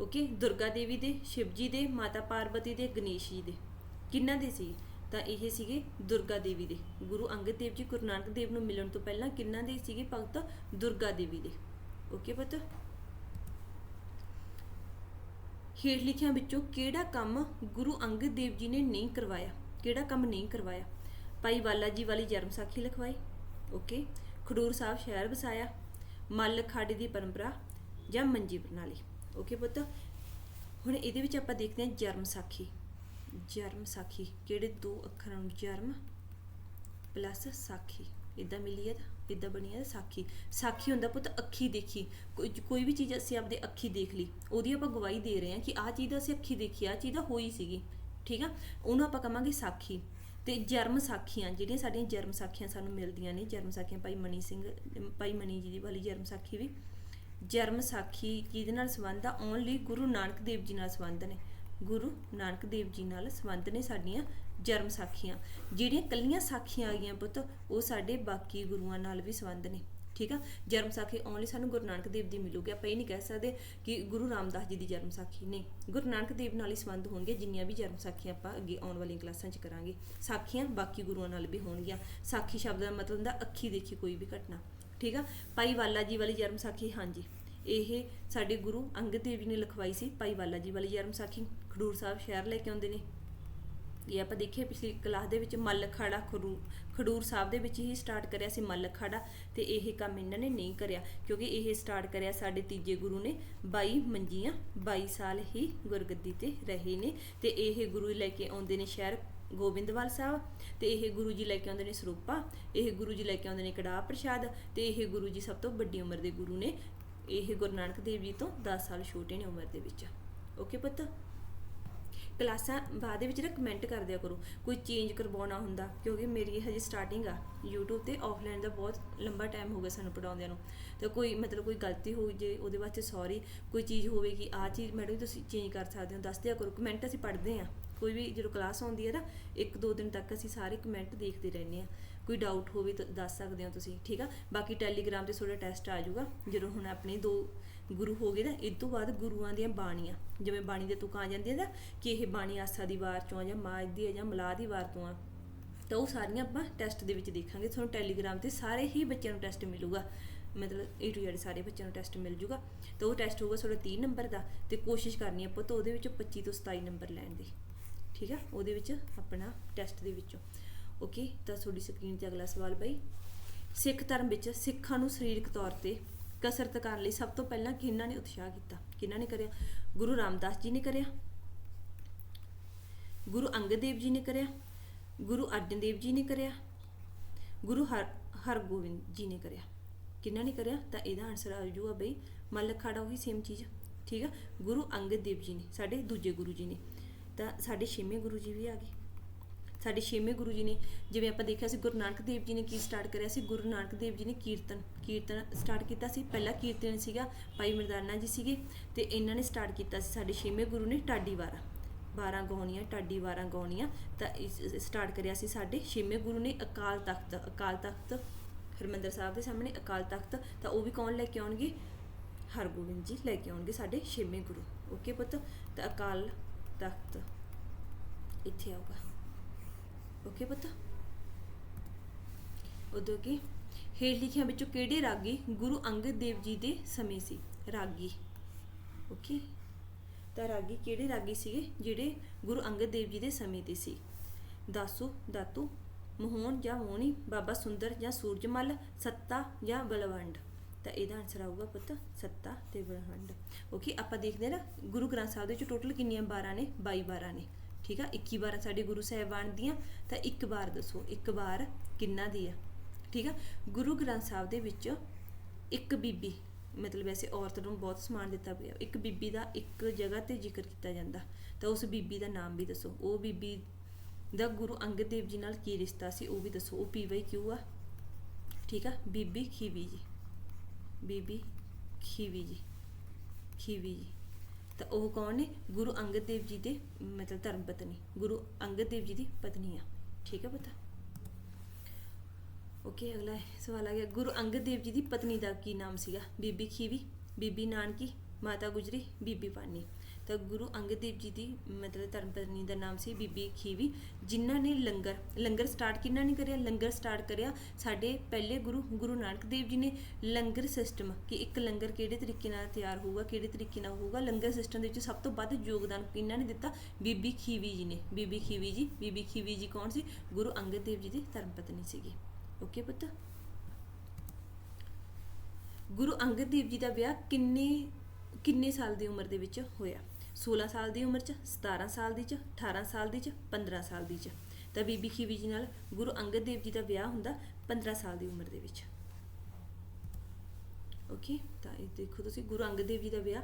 ਓਕੇ ਦੁਰਗਾ ਦੇਵੀ ਦੇ, ਸ਼ਿਵ ਜੀ ਦੇ, ਮਾਤਾ ਪਾਰਵਤੀ ਦੇ, ਗਣੇਸ਼ ਜੀ ਦੇ। ਕਿੰਨਾਂ ਦੇ ਸੀ? ਤਾਂ ਇਹ ਸੀਗੇ ਦੁਰਗਾ ਦੇਵੀ ਦੇ। ਗੁਰੂ ਅੰਗਦ ਦੇਵ ਜੀ, ਗੁਰੂ ਨਾਨਕ ਦੇਵ ਨੂੰ ਮਿਲਣ ਤੋਂ ਪਹਿਲਾਂ ਕਿੰਨਾਂ ਦੇ ਸੀਗੇ ਭਗਤ? ਦੁਰਗਾ ਦੇਵੀ ਦੇ। ਓਕੇ ਪੁੱਤ? ਹੇਠ ਲਿਖਿਆਂ ਵਿੱਚੋਂ ਕਿਹੜਾ ਕੰਮ ਗੁਰੂ ਅੰਗਦ ਦੇਵ ਜੀ ਨੇ ਨਹੀਂ ਕਰਵਾਇਆ? ਕਿਹੜਾ ਕੰਮ ਨਹੀਂ ਕਰਵਾਇਆ? ਭਾਈ ਵਾਲਾ ਜੀ ਵਾਲੀ ਜਨਮ ਸਾਖੀ ਲਿਖਵਾਈ। ਓਕੇ। ਖਡੂਰ ਸਾਹਿਬ ਸ਼ਹਿਰ ਵਸਾਇਆ। ਮੱਲ ਖਾੜੇ ਦੀ ਪਰੰਪਰਾ ਜਾਂ ਮੰਜੀ ਪ੍ਰਣਾਲੀ? ਓਕੇ ਪੁੱਤ। ਹੁਣ ਇਹਦੇ ਵਿੱਚ ਆਪਾਂ ਦੇਖਦੇ ਹਾਂ ਜਨਮ ਸਾਖੀ। ਜਨਮ ਸਾਖੀ ਕਿਹੜੇ ਦੋ ਅੱਖਰਾਂ ਨੂੰ? ਜਨਮ ਪਲੱਸ ਸਾਖੀ। ਇਦਾਂ ਮਿਲੀ ਹੈ ਇਦਾਂ ਬਣੀ ਹੈ ਸਾਖੀ? ਸਾਖੀ ਹੁੰਦਾ ਪੁੱਤ ਅੱਖੀ ਦੇਖੀ। ਕੋਈ ਕੋਈ ਵੀ ਚੀਜ਼ ਅਸੀਂ ਆਪਦੇ ਅੱਖੀ ਦੇਖ ਲਈ, ਉਹਦੀ ਆਪਾਂ ਗਵਾਹੀ ਦੇ ਰਹੇ ਹਾਂ ਕਿ ਆਹ ਚੀਜ਼ ਅਸੀਂ ਅੱਖੀ ਦੇਖੀ, ਆਹ ਚੀਜ਼ ਤਾਂ ਹੋਈ ਸੀਗੀ। ਠੀਕ ਆ? ਉਹਨੂੰ ਆਪਾਂ ਕਹਾਂਗੇ ਸਾਖੀ। ਤੇ ਜਰਮ ਸਾਖੀਆਂ, ਜਿਹੜੀਆਂ ਸਾਡੀਆਂ ਜਰਮ ਸਾਖੀਆਂ ਸਾਨੂੰ ਮਿਲਦੀਆਂ ਨੇ, ਜਰਮ ਸਾਖੀਆਂ ਭਾਈ ਮਨੀ ਸਿੰਘ, ਭਾਈ ਮਨੀ ਜੀ ਦੀ ਵਾਲੀ ਜਰਮ ਸਾਖੀ ਵੀ। ਜਰਮ ਸਾਖੀ ਕਿਹਦੇ ਨਾਲ ਸੰਬੰਧ ਆ ਓਨਲੀ ਗੁਰੂ ਨਾਨਕ ਦੇਵ ਜੀ ਨਾਲ ਸੰਬੰਧ ਨੇ। ਗੁਰੂ ਨਾਨਕ ਦੇਵ ਜੀ ਨਾਲ ਸੰਬੰਧ ਨੇ ਸਾਡੀਆਂ ਜਰਮ ਸਾਖੀਆਂ। ਜਿਹੜੀਆਂ ਕੱਲੀਆਂ ਸਾਖੀਆਂ ਆ ਗਈਆਂ ਪੁੱਤ, ਉਹ ਸਾਡੇ ਬਾਕੀ ਗੁਰੂਆਂ ਨਾਲ ਵੀ ਸੰਬੰਧ ਨੇ। ਠੀਕ ਆ? ਜਰਮ ਸਾਖੀ ਓਨਲੀ ਸਾਨੂੰ ਗੁਰੂ ਨਾਨਕ ਦੇਵ ਦੀ ਮਿਲੂਗੀ। ਆਪਾਂ ਇਹ ਨਹੀਂ ਕਹਿ ਸਕਦੇ ਕਿ ਗੁਰੂ ਰਾਮਦਾਸ ਜੀ ਦੀ ਜਰਮ ਸਾਖੀ ਨਹੀਂ। ਗੁਰੂ ਨਾਨਕ ਦੇਵ ਨਾਲ ਹੀ ਸੰਬੰਧ ਹੋਣਗੇ, ਜਿੰਨੀਆਂ ਵੀ ਜਰਮ ਸਾਖੀਆਂ ਆਪਾਂ ਅੱਗੇ ਆਉਣ ਵਾਲੀਆਂ ਕਲਾਸਾਂ 'ਚ ਕਰਾਂਗੇ। ਸਾਖੀਆਂ ਬਾਕੀ ਗੁਰੂਆਂ ਨਾਲ ਵੀ ਹੋਣਗੀਆਂ। ਸਾਖੀ ਸ਼ਬਦ ਦਾ ਮਤਲਬ ਹੁੰਦਾ ਅੱਖੀ ਦੇਖੀ ਕੋਈ ਵੀ ਘਟਨਾ। ਠੀਕ ਆ? ਭਾਈ ਵਾਲਾ ਜੀ ਵਾਲੀ ਜਰਮ ਸਾਖੀ, ਹਾਂਜੀ। ਇਹ ਸਾਡੇ ਗੁਰੂ ਅੰਗਦ ਦੇਵ ਜੀ ਨੇ ਲਿਖਵਾਈ ਸੀ, ਭਾਈ ਵਾਲਾ ਜੀ ਵਾਲੀ ਜਰਮ ਸਾਖੀ। ਖਡੂਰ ਸਾਹਿਬ ਸ਼ਹਿਰ ਲੈ ਕੇ ਆਉਂਦੇ ਨੇ। ਇਹ ਆਪਾਂ ਦੇਖਿਆ ਪਿਛਲੀ ਕਲਾਸ ਦੇ ਵਿੱਚ ਮੱਲ ਅਖਾੜਾ ਖਰੂ, ਖਡੂਰ ਸਾਹਿਬ ਦੇ ਵਿੱਚ ਹੀ ਸਟਾਰਟ ਕਰਿਆ ਸੀ ਮੱਲ ਅਖਾੜਾ ਤੇ ਇਹ ਕੰਮ ਇਹਨਾਂ ਨੇ ਨਹੀਂ ਕਰਿਆ ਕਿਉਂਕਿ ਇਹ ਸਟਾਰਟ ਕਰਿਆ ਸਾਡੇ ਤੀਜੇ ਗੁਰੂ ਨੇ 22 ਮੰਜੀਆਂ 22 ਸਾਲ ਹੀ ਗੁਰਗੱਦੀ ਤੇ ਰਹੇ ਨੇ ਤੇ ਇਹ ਗੁਰੂ ਲੈ ਕੇ ਆਉਂਦੇ ਨੇ ਸ਼ਹਿਰ ਗੋਬਿੰਦਵਾਲ ਸਾਹਿਬ ਤੇ ਇਹ ਗੁਰੂ ਜੀ ਲੈ ਕੇ ਆਉਂਦੇ ਨੇ ਸਰੂਪਾ, ਇਹ ਗੁਰੂ ਜੀ ਲੈ ਕੇ ਆਉਂਦੇ ਨੇ ਕੜਾਹ ਪ੍ਰਸ਼ਾਦ ਤੇ ਇਹ ਗੁਰੂ ਜੀ ਸਭ ਤੋਂ ਵੱਡੀ ਉਮਰ ਦੇ ਗੁਰੂ ਨੇ, ਇਹ ਗੁਰੂ ਨਾਨਕ ਦੇਵ ਜੀ ਤੋਂ 10 ਸਾਲ ਛੋਟੇ ਨੇ ਉਮਰ ਦੇ ਵਿੱਚ। ਓਕੇ ਪੁੱਤ? ਕਲਾਸਾਂ ਬਾਅਦ ਦੇ ਵਿੱਚ ਨਾ ਕਮੈਂਟ ਕਰ ਦਿਆ ਕਰੋ। ਕੋਈ ਚੇਂਜ ਕਰਵਾਉਣਾ ਹੁੰਦਾ, ਕਿਉਂਕਿ ਮੇਰੀ ਇਹ ਹਜੇ ਸਟਾਰਟਿੰਗ ਆ YouTube ਤੇ ਆਫਲਾਈਨ ਦਾ ਬਹੁਤ ਲੰਬਾ ਟਾਈਮ ਹੋ ਗਿਆ ਸਾਨੂੰ ਪੜਾਉਂਦਿਆਂ ਨੂੰ। ਤੇ ਕੋਈ ਮਤਲਬ ਕੋਈ ਗਲਤੀ ਹੋਈ ਜੇ, ਉਹਦੇ ਵਾਸਤੇ ਸੌਰੀ ਕੋਈ ਚੀਜ਼ ਹੋਵੇ ਕਿ ਆਹ ਚੀਜ਼ ਮੈਡਮ ਤੁਸੀਂ ਚੇਂਜ ਕਰ ਸਕਦੇ ਹੋ, ਦੱਸ ਦਿਆ ਕਰੋ। ਕਮੈਂਟ ਅਸੀਂ ਪੜ੍ਹਦੇ ਆ ਕੋਈ ਵੀ ਜਦੋਂ ਕਲਾਸ ਆਉਂਦੀ ਹੈ ਨਾ, ਇੱਕ ਦੋ ਦਿਨ ਤੱਕ ਅਸੀਂ ਸਾਰੇ ਕਮੈਂਟ ਦੇਖਦੇ ਰਹਿੰਦੇ ਆ ਕੋਈ ਡਾਊਟ ਹੋਵੇ ਤਾਂ ਦੱਸ ਸਕਦੇ ਹੋ ਤੁਸੀਂ, ਠੀਕ ਆ? ਬਾਕੀ ਟੈਲੀਗ੍ਰਾਮ ਤੇ ਤੁਹਾਡਾ ਟੈਸਟ ਆ ਜਾਊਗਾ, ਜਦੋਂ ਹੁਣ ਆਪਣੇ ਦੋ ਗੁਰੂ ਹੋ ਗਏ ਨਾ, ਇਹ ਤੋਂ ਬਾਅਦ ਗੁਰੂਆਂ ਦੀਆਂ ਬਾਣੀਆਂ, ਜਿਵੇਂ ਬਾਣੀ ਦੇ ਤੁਕਾਂ ਆ ਜਾਂਦੀਆਂ ਨਾ, ਕਿ ਇਹ ਬਾਣੀ ਆਸਾ ਦੀ ਵਾਰ ਚੋਂ ਆ ਜਾਂ ਮਾਜ ਦੀ ਆ ਜਾਂ ਮਲਾਹ ਦੀ ਵਾਰ ਤੋਂ ਆ, ਤਾਂ ਉਹ ਸਾਰੀਆਂ ਆਪਾਂ ਟੈਸਟ ਦੇ ਵਿੱਚ ਦੇਖਾਂਗੇ, ਤੁਹਾਨੂੰ ਟੈਲੀਗ੍ਰਾਮ ਤੇ ਸਾਰੇ ਹੀ ਬੱਚਿਆਂ ਨੂੰ ਟੈਸਟ ਮਿਲੂਗਾ, ਮਤਲਬ ਏ ਟੂ ਜ਼ੈਡ ਸਾਰੇ ਬੱਚਿਆਂ ਨੂੰ ਟੈਸਟ ਮਿਲ ਜੂਗਾ, ਤਾਂ ਉਹ ਟੈਸਟ ਹੋਊਗਾ ਤੁਹਾਡਾ 30 ਨੰਬਰ ਦਾ, ਤੇ ਕੋਸ਼ਿਸ਼ ਕਰਨੀ ਆਪਾਂ ਤਾਂ ਉਹਦੇ ਵਿੱਚੋਂ 25 ਤੋਂ 27 ਨੰਬਰ ਲੈਣ ਦੀ, ਠੀਕ ਆ? ਉਹਦੇ ਵਿੱਚ ਆਪਣਾ ਟੈਸਟ ਦੇ ਵਿੱਚੋਂ ਓਕੇ ਤਾਂ ਤੁਹਾਡੀ ਸਕਰੀਨ ਤੇ ਅਗਲਾ ਸਵਾਲ ਬਈ, ਸਿੱਖ ਧਰਮ ਵਿੱਚ ਸਿੱਖਾਂ ਨੂੰ ਸਰੀਰਕ ਤੌਰ ਤੇ ਕਸਰਤ ਕਰਨ ਲਈ ਸਭ ਤੋਂ ਪਹਿਲਾਂ ਕਿਹਨਾਂ ਨੇ ਉਤਸ਼ਾਹ ਕੀਤਾ? ਕਿਹਨਾਂ ਨੇ ਕਰਿਆ? ਗੁਰੂ ਰਾਮਦਾਸ ਜੀ ਨੇ ਕਰਿਆ। ਗੁਰੂ ਅੰਗਦ ਦੇਵ ਜੀ ਨੇ ਕਰਿਆ। ਗੁਰੂ ਅਰਜਨ ਦੇਵ ਜੀ ਨੇ ਕਰਿਆ। ਗੁਰੂ ਹਰ, ਹਰਗੋਬਿੰਦ ਜੀ ਨੇ ਕਰਿਆ। ਕਿਹਨਾਂ ਨੇ ਕਰਿਆ? ਤਾਂ ਇਹਦਾ ਆਨਸਰ ਆ ਜੂਗਾ ਬਈ ਮੱਲ ਅਖਾੜਾ ਉਹੀ ਸੇਮ ਚੀਜ਼। ਠੀਕ ਆ? ਗੁਰੂ ਅੰਗਦ ਦੇਵ ਜੀ ਨੇ, ਸਾਡੇ ਦੂਜੇ ਗੁਰੂ ਜੀ ਨੇ। ਤਾਂ ਸਾਡੇ ਛੇਵੇਂ ਗੁਰੂ ਜੀ ਵੀ ਆ ਗਏ। ਸਾਡੇ ਛੇਵੇਂ ਗੁਰੂ ਜੀ ਨੇ, ਜਿਵੇਂ ਆਪਾਂ ਦੇਖਿਆ ਸੀ ਗੁਰੂ ਨਾਨਕ ਦੇਵ ਜੀ ਨੇ ਕੀ ਸਟਾਰਟ ਕਰਿਆ ਸੀ, ਗੁਰੂ ਨਾਨਕ ਦੇਵ ਜੀ ਨੇ ਕੀਰਤਨ ਕੀਰਤਨ ਸਟਾਰਟ ਕੀਤਾ ਸੀ। ਪਹਿਲਾ ਕੀਰਤਨ ਸੀਗਾ ਭਾਈ ਮਰਦਾਨਾ ਜੀ ਸੀਗੇ ਤੇ ਇਹਨਾਂ ਨੇ ਸਟਾਰਟ ਕੀਤਾ ਸੀ ਸਾਡੇ ਛੇਵੇਂ ਗੁਰੂ ਨੇ ਟਾਡੀ ਵਾਰਾ। 12 ਗਾਉਣੀਆਂ, ਟਾਡੀ ਵਾਰਾਂ ਗਾਉਣੀਆਂ, ਤਾਂ ਸਟਾਰਟ ਕਰਿਆ ਸੀ ਸਾਡੇ ਛੇਵੇਂ ਗੁਰੂ ਨੇ ਅਕਾਲ ਤਖਤ ਅਕਾਲ ਤਖਤ ਹਰਮੰਦਰ ਸਾਹਿਬ ਦੇ ਸਾਹਮਣੇ ਅਕਾਲ ਤਖਤ, ਤਾਂ ਉਹ ਵੀ ਕੌਣ ਲੈ ਕੇ ਆਉਣਗੇ? ਹਰਗੋਬਿੰਦ ਜੀ ਲੈ ਕੇ ਆਉਣਗੇ ਸਾਡੇ ਛੇਵੇਂ ਗੁਰੂ। ਓਕੇ ਪੁੱਤ, ਤਾਂ ਅਕਾਲ ਤਖਤ ਇੱਥੇ ਆਊਗਾ। ਓਕੇ ਪੁੱਤ? ਉਦੋਂ ਕੀ ਹੇਠ ਲਿਖਿਆਂ ਵਿੱਚੋਂ ਕਿਹੜੇ ਰਾਗੀ ਗੁਰੂ ਅੰਗਦ ਦੇਵ ਜੀ ਦੇ ਸਮੇਂ ਸੀ? ਰਾਗੀ। ਓਕੇ ਤਾਂ ਰਾਗੀ ਕਿਹੜੇ ਰਾਗੀ ਸੀਗੇ ਜਿਹੜੇ ਗੁਰੂ ਅੰਗਦ ਦੇਵ ਜੀ ਦੇ ਸਮੇਂ ਤੇ ਸੀ? ਦਾਸੂ, ਦਾਤੂ, ਮੋਹਨ ਜਾਂ ਮੋਹਣੀ, ਬਾਬਾ ਸੁੰਦਰ ਜਾਂ ਸੂਰਜਮਲ, ਸੱਤਾ ਜਾਂ ਬਲਵੰਡ? ਤਾਂ ਇਹਦਾ ਆਨਸਰ ਆਊਗਾ ਪੁੱਤ, ਸੱਤਾ ਤੇ ਬਲਵੰਡ। ਓਕੇ ਆਪਾਂ ਦੇਖਦੇ ਨਾ ਗੁਰੂ ਗ੍ਰੰਥ ਸਾਹਿਬ ਦੇ ਵਿੱਚ ਟੋਟਲ ਕਿੰਨੀਆਂ 12 ਨੇ? 22 12 ਨੇ। ਠੀਕ ਆ? 21 ਵਾਰ ਸਾਡੇ ਗੁਰੂ ਸਾਹਿਬਾਨ ਦੀਆਂ, ਤਾਂ ਇੱਕ ਵਾਰ ਦੱਸੋ, ਇੱਕ ਵਾਰ ਕਿੰਨਾ ਦੀ ਆ? ਠੀਕ ਆ? ਗੁਰੂ ਗ੍ਰੰਥ ਸਾਹਿਬ ਦੇ ਵਿੱਚ ਇੱਕ ਬੀਬੀ, ਮਤਲਬ ਵੈਸੇ ਔਰਤ ਨੂੰ ਬਹੁਤ ਸਮਾਨ ਦਿੱਤਾ ਗਿਆ ਇੱਕ ਬੀਬੀ ਦਾ ਇੱਕ ਜਗ੍ਹਾ ਤੇ ਜ਼ਿਕਰ ਕੀਤਾ ਜਾਂਦਾ। ਤਾਂ ਉਸ ਬੀਬੀ ਦਾ ਨਾਮ ਵੀ ਦੱਸੋ। ਉਹ ਬੀਬੀ ਦਾ ਗੁਰੂ ਅੰਗਦ ਦੇਵ ਜੀ ਨਾਲ ਕੀ ਰਿਸ਼ਤਾ ਸੀ, ਉਹ ਵੀ ਦੱਸੋ। ਉਹ ਪੀਵਾਈ ਕਿਉਂ ਆ? ਠੀਕ ਆ? ਬੀਬੀ ਖੀਵੀ ਜੀ। ਬੀਬੀ ਖੀਵੀ ਜੀ। ਖੀਵੀ ਜੀ। ਤਾਂ ਉਹ ਕੌਣ ਨੇ? ਗੁਰੂ ਅੰਗਦ ਦੇਵ ਜੀ ਦੇ, ਮਤਲਬ ਧਰਮ ਪਤਨੀ। ਗੁਰੂ ਅੰਗਦ ਦੇਵ ਜੀ ਦੀ ਪਤਨੀ ਆ। ਠੀਕ ਹੈ ਪਤਾ? ਓਕੇ, ਅਗਲਾ ਸਵਾਲ ਆ ਗਿਆ। ਗੁਰੂ ਅੰਗਦ ਦੇਵ ਜੀ ਦੀ ਪਤਨੀ ਦਾ ਕੀ ਨਾਮ ਸੀਗਾ? ਬੀਬੀ ਖੀਵੀ, ਬੀਬੀ ਨਾਨਕੀ, ਮਾਤਾ ਗੁਜਰੀ, ਬੀਬੀ ਪਾਨੀ। ਤਾਂ ਗੁਰੂ ਅੰਗਦ ਦੇਵ ਜੀ ਦੀ, ਮਤਲਬ ਧਰਮਪਤਨੀ ਦਾ ਨਾਮ ਸੀ ਬੀਬੀ ਖੀਵੀ, ਜਿਨ੍ਹਾਂ ਨੇ ਲੰਗਰ ਲੰਗਰ ਸਟਾਰਟ ਕਿੰਨਾ ਨੇ ਕਰਿਆ? ਲੰਗਰ ਸਟਾਰਟ ਕਰਿਆ ਸਾਡੇ ਪਹਿਲੇ ਗੁਰੂ ਗੁਰੂ ਨਾਨਕ ਦੇਵ ਜੀ ਨੇ ਲੰਗਰ ਸਿਸਟਮ ਕਿ ਇੱਕ ਲੰਗਰ ਕਿਹੜੇ ਤਰੀਕੇ ਨਾਲ ਤਿਆਰ ਹੋਊਗਾ, ਕਿਹੜੇ ਤਰੀਕੇ ਨਾਲ ਹੋਊਗਾ? ਲੰਗਰ ਸਿਸਟਮ ਦੇ ਵਿੱਚ ਸਭ ਤੋਂ ਵੱਧ ਯੋਗਦਾਨ ਕਿਹਨਾਂ ਨੇ ਦਿੱਤਾ? ਬੀਬੀ ਖੀਵੀ ਜੀ ਨੇ। ਬੀਬੀ ਖੀਵੀ ਜੀ, ਬੀਬੀ ਖੀਵੀ ਜੀ ਕੌਣ ਸੀ? ਗੁਰੂ ਅੰਗਦ ਦੇਵ ਜੀ ਦੀ ਧਰਮਪਤਨੀ ਸੀਗੀ। ਓਕੇ ਪੁੱਤ? ਗੁਰੂ ਅੰਗਦ ਦੇਵ ਜੀ ਦਾ ਵਿਆਹ ਕਿੰਨੇ ਕਿੰਨੇ ਸਾਲ ਦੀ ਉਮਰ ਦੇ ਵਿੱਚ ਹੋਇਆ? 16 ਸਾਲ ਦੀ ਉਮਰ 'ਚ 17 ਸਾਲ ਦੀ 'ਚ 18 ਸਾਲ ਦੀ 'ਚ 15 ਸਾਲ ਦੀ 'ਚ। ਤਾਂ ਬੀਬੀ ਖੀਵੀ ਜੀ ਨਾਲ ਗੁਰੂ ਅੰਗਦ ਦੇਵ ਜੀ ਦਾ ਵਿਆਹ ਹੁੰਦਾ 15 ਸਾਲ ਦੀ ਉਮਰ ਦੇ ਵਿੱਚ। ਓਕੇ ਤਾਂ ਇਹ ਦੇਖੋ ਤੁਸੀਂ, ਗੁਰੂ ਅੰਗਦ ਦੇਵ ਜੀ ਦਾ ਵਿਆਹ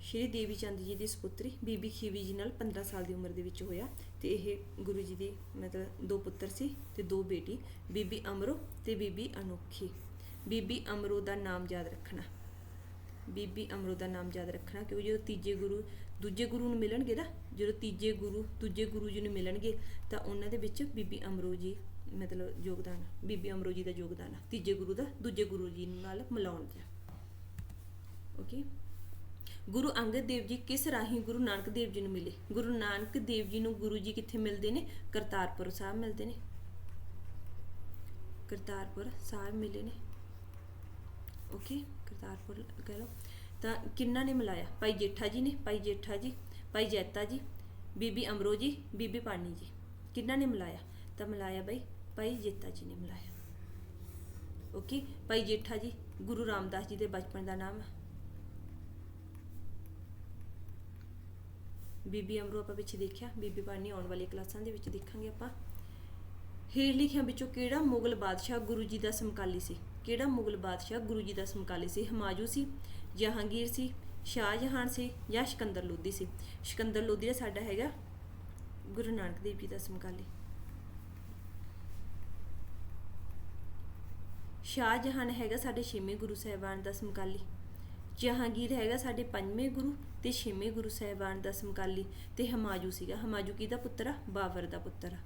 ਸ਼੍ਰੀ ਦੇਵੀ ਚੰਦ ਜੀ ਦੀ ਸੁਪੁੱਤਰੀ ਬੀਬੀ ਖੀਵੀ ਜੀ ਨਾਲ 15 ਸਾਲ ਦੀ ਉਮਰ ਦੇ ਵਿੱਚ ਹੋਇਆ। ਤੇ ਇਹ ਗੁਰੂ ਜੀ ਦੀ ਮਤਲਬ ਦੋ ਪੁੱਤਰ ਸੀ ਤੇ ਦੋ ਬੇਟੀ, ਬੀਬੀ ਅਮਰੋ ਤੇ ਬੀਬੀ ਅਨੋਖੀ। ਬੀਬੀ ਅਮਰੋ ਦਾ ਨਾਮ ਯਾਦ ਰੱਖਣਾ। ਬੀਬੀ ਅਮਰੋ ਦਾ ਨਾਮ ਯਾਦ ਰੱਖਣਾ, ਕਿਉਂਕਿ ਜਦੋਂ ਤੀਜੇ ਗੁਰੂ, ਦੂਜੇ ਗੁਰੂ ਨੂੰ ਮਿਲਣਗੇ ਨਾ, ਜਦੋਂ ਤੀਜੇ ਗੁਰੂ, ਦੂਜੇ ਗੁਰੂ ਜੀ ਨੂੰ ਮਿਲਣਗੇ, ਤਾਂ ਉਹਨਾਂ ਦੇ ਵਿੱਚ ਬੀਬੀ ਅਮਰੋ ਜੀ, ਮਤਲਬ ਯੋਗਦਾਨ, ਬੀਬੀ ਅਮਰੋ ਜੀ ਦਾ ਯੋਗਦਾਨ, ਤੀਜੇ ਗੁਰੂ ਦਾ, ਦੂਜੇ ਗੁਰੂ ਜੀ ਨਾਲ ਮਿਲਾਉਣ ਦਾ ਓਕੇ ਗੁਰੂ ਅੰਗਦ ਦੇਵ ਜੀ ਕਿਸ ਰਾਹੀਂ ਗੁਰੂ ਨਾਨਕ ਦੇਵ ਜੀ ਨੂੰ ਮਿਲੇ? ਗੁਰੂ ਨਾਨਕ ਦੇਵ ਜੀ ਨੂੰ ਗੁਰੂ ਜੀ ਕਿੱਥੇ ਮਿਲਦੇ ਨੇ? ਕਰਤਾਰਪੁਰ ਸਾਹਿਬ ਮਿਲਦੇ ਨੇ। ਕਰਤਾਰਪੁਰ ਸਾਹਿਬ ਮਿਲੇ ਨੇ। ਓਕੇ ਕਰਤਾਰਪੁਰ ਕਹਿ ਲਓ। ਤਾਂ ਕਿੰਨਾ ਨੇ ਮਿਲਾਇਆ? ਭਾਈ ਜੇਠਾ ਜੀ ਨੇ, ਭਾਈ ਜੇਠਾ ਜੀ, ਭਾਈ ਜੈਤਾ ਜੀ, ਬੀਬੀ ਅਮਰੋ ਜੀ, ਬੀਬੀ ਪਾਣੀ ਜੀ। ਕਿੰਨਾ ਨੇ ਮਿਲਾਇਆ? ਤਾਂ ਮਿਲਾਇਆ ਭਾਈ ਭਾਈ ਜੇਤਾ ਜੀ ਨੇ ਮਿਲਾਇਆ। ਓਕੇ, ਭਾਈ ਜੇਠਾ ਜੀ, ਗੁਰੂ ਰਾਮਦਾਸ ਜੀ ਦੇ ਬਚਪਨ ਦਾ ਨਾਮ ਹੈ ਬੀਬੀ ਅਮਰੋ ਆਪਾਂ ਪਿੱਛੇ ਦੇਖਿਆ, ਬੀਬੀ ਪਾਣੀ ਆਉਣ ਵਾਲੀ ਕਲਾਸਾਂ ਦੇ ਵਿੱਚ ਦੇਖਾਂਗੇ ਆਪਾਂ। ਹੇਠ ਲਿਖਿਆਂ ਵਿੱਚੋਂ ਕਿਹੜਾ ਮੁਗਲ ਬਾਦਸ਼ਾਹ ਗੁਰੂ ਜੀ ਦਾ ਸਮਕਾਲੀ ਸੀ? ਕਿਹੜਾ ਮੁਗਲ ਬਾਦਸ਼ਾਹ ਗੁਰੂ ਜੀ ਦਾ ਸਮਕਾਲੀ ਸੀ? ਹਮਾਯੂ ਸੀ, ਜਹਾਂਗੀਰ ਸੀ ਸ਼ਾਹਜਹਾਨ ਸੀ ਜਾਂ ਸਿਕੰਦਰ ਲੋਧੀ ਸੀ? ਸਿਕੰਦਰ ਲੋਧੀ ਦਾ ਸਾਡਾ ਹੈਗਾ ਗੁਰੂ ਨਾਨਕ ਦੇਵ ਜੀ ਦਾ ਸਮਕਾਲੀ। ਸ਼ਾਹਜਹਾਨ ਹੈਗਾ ਸਾਡੇ ਛੇਵੇਂ ਗੁਰੂ ਸਾਹਿਬਾਨ ਦਾ ਸਮਕਾਲੀ। ਜਹਾਂਗੀਰ ਹੈਗਾ ਸਾਡੇ ਪੰਜਵੇਂ ਗੁਰੂ ਤੇ ਛੇਵੇਂ ਗੁਰੂ ਸਾਹਿਬਾਨ ਦਾ ਸਮਕਾਲੀ ਤੇ ਹਮਾਯੂ ਸੀਗਾ। ਹਮਾਯੂ ਕਿਹਦਾ ਪੁੱਤਰ ਆ? ਬਾਬਰ ਦਾ ਪੁੱਤਰ ਆ।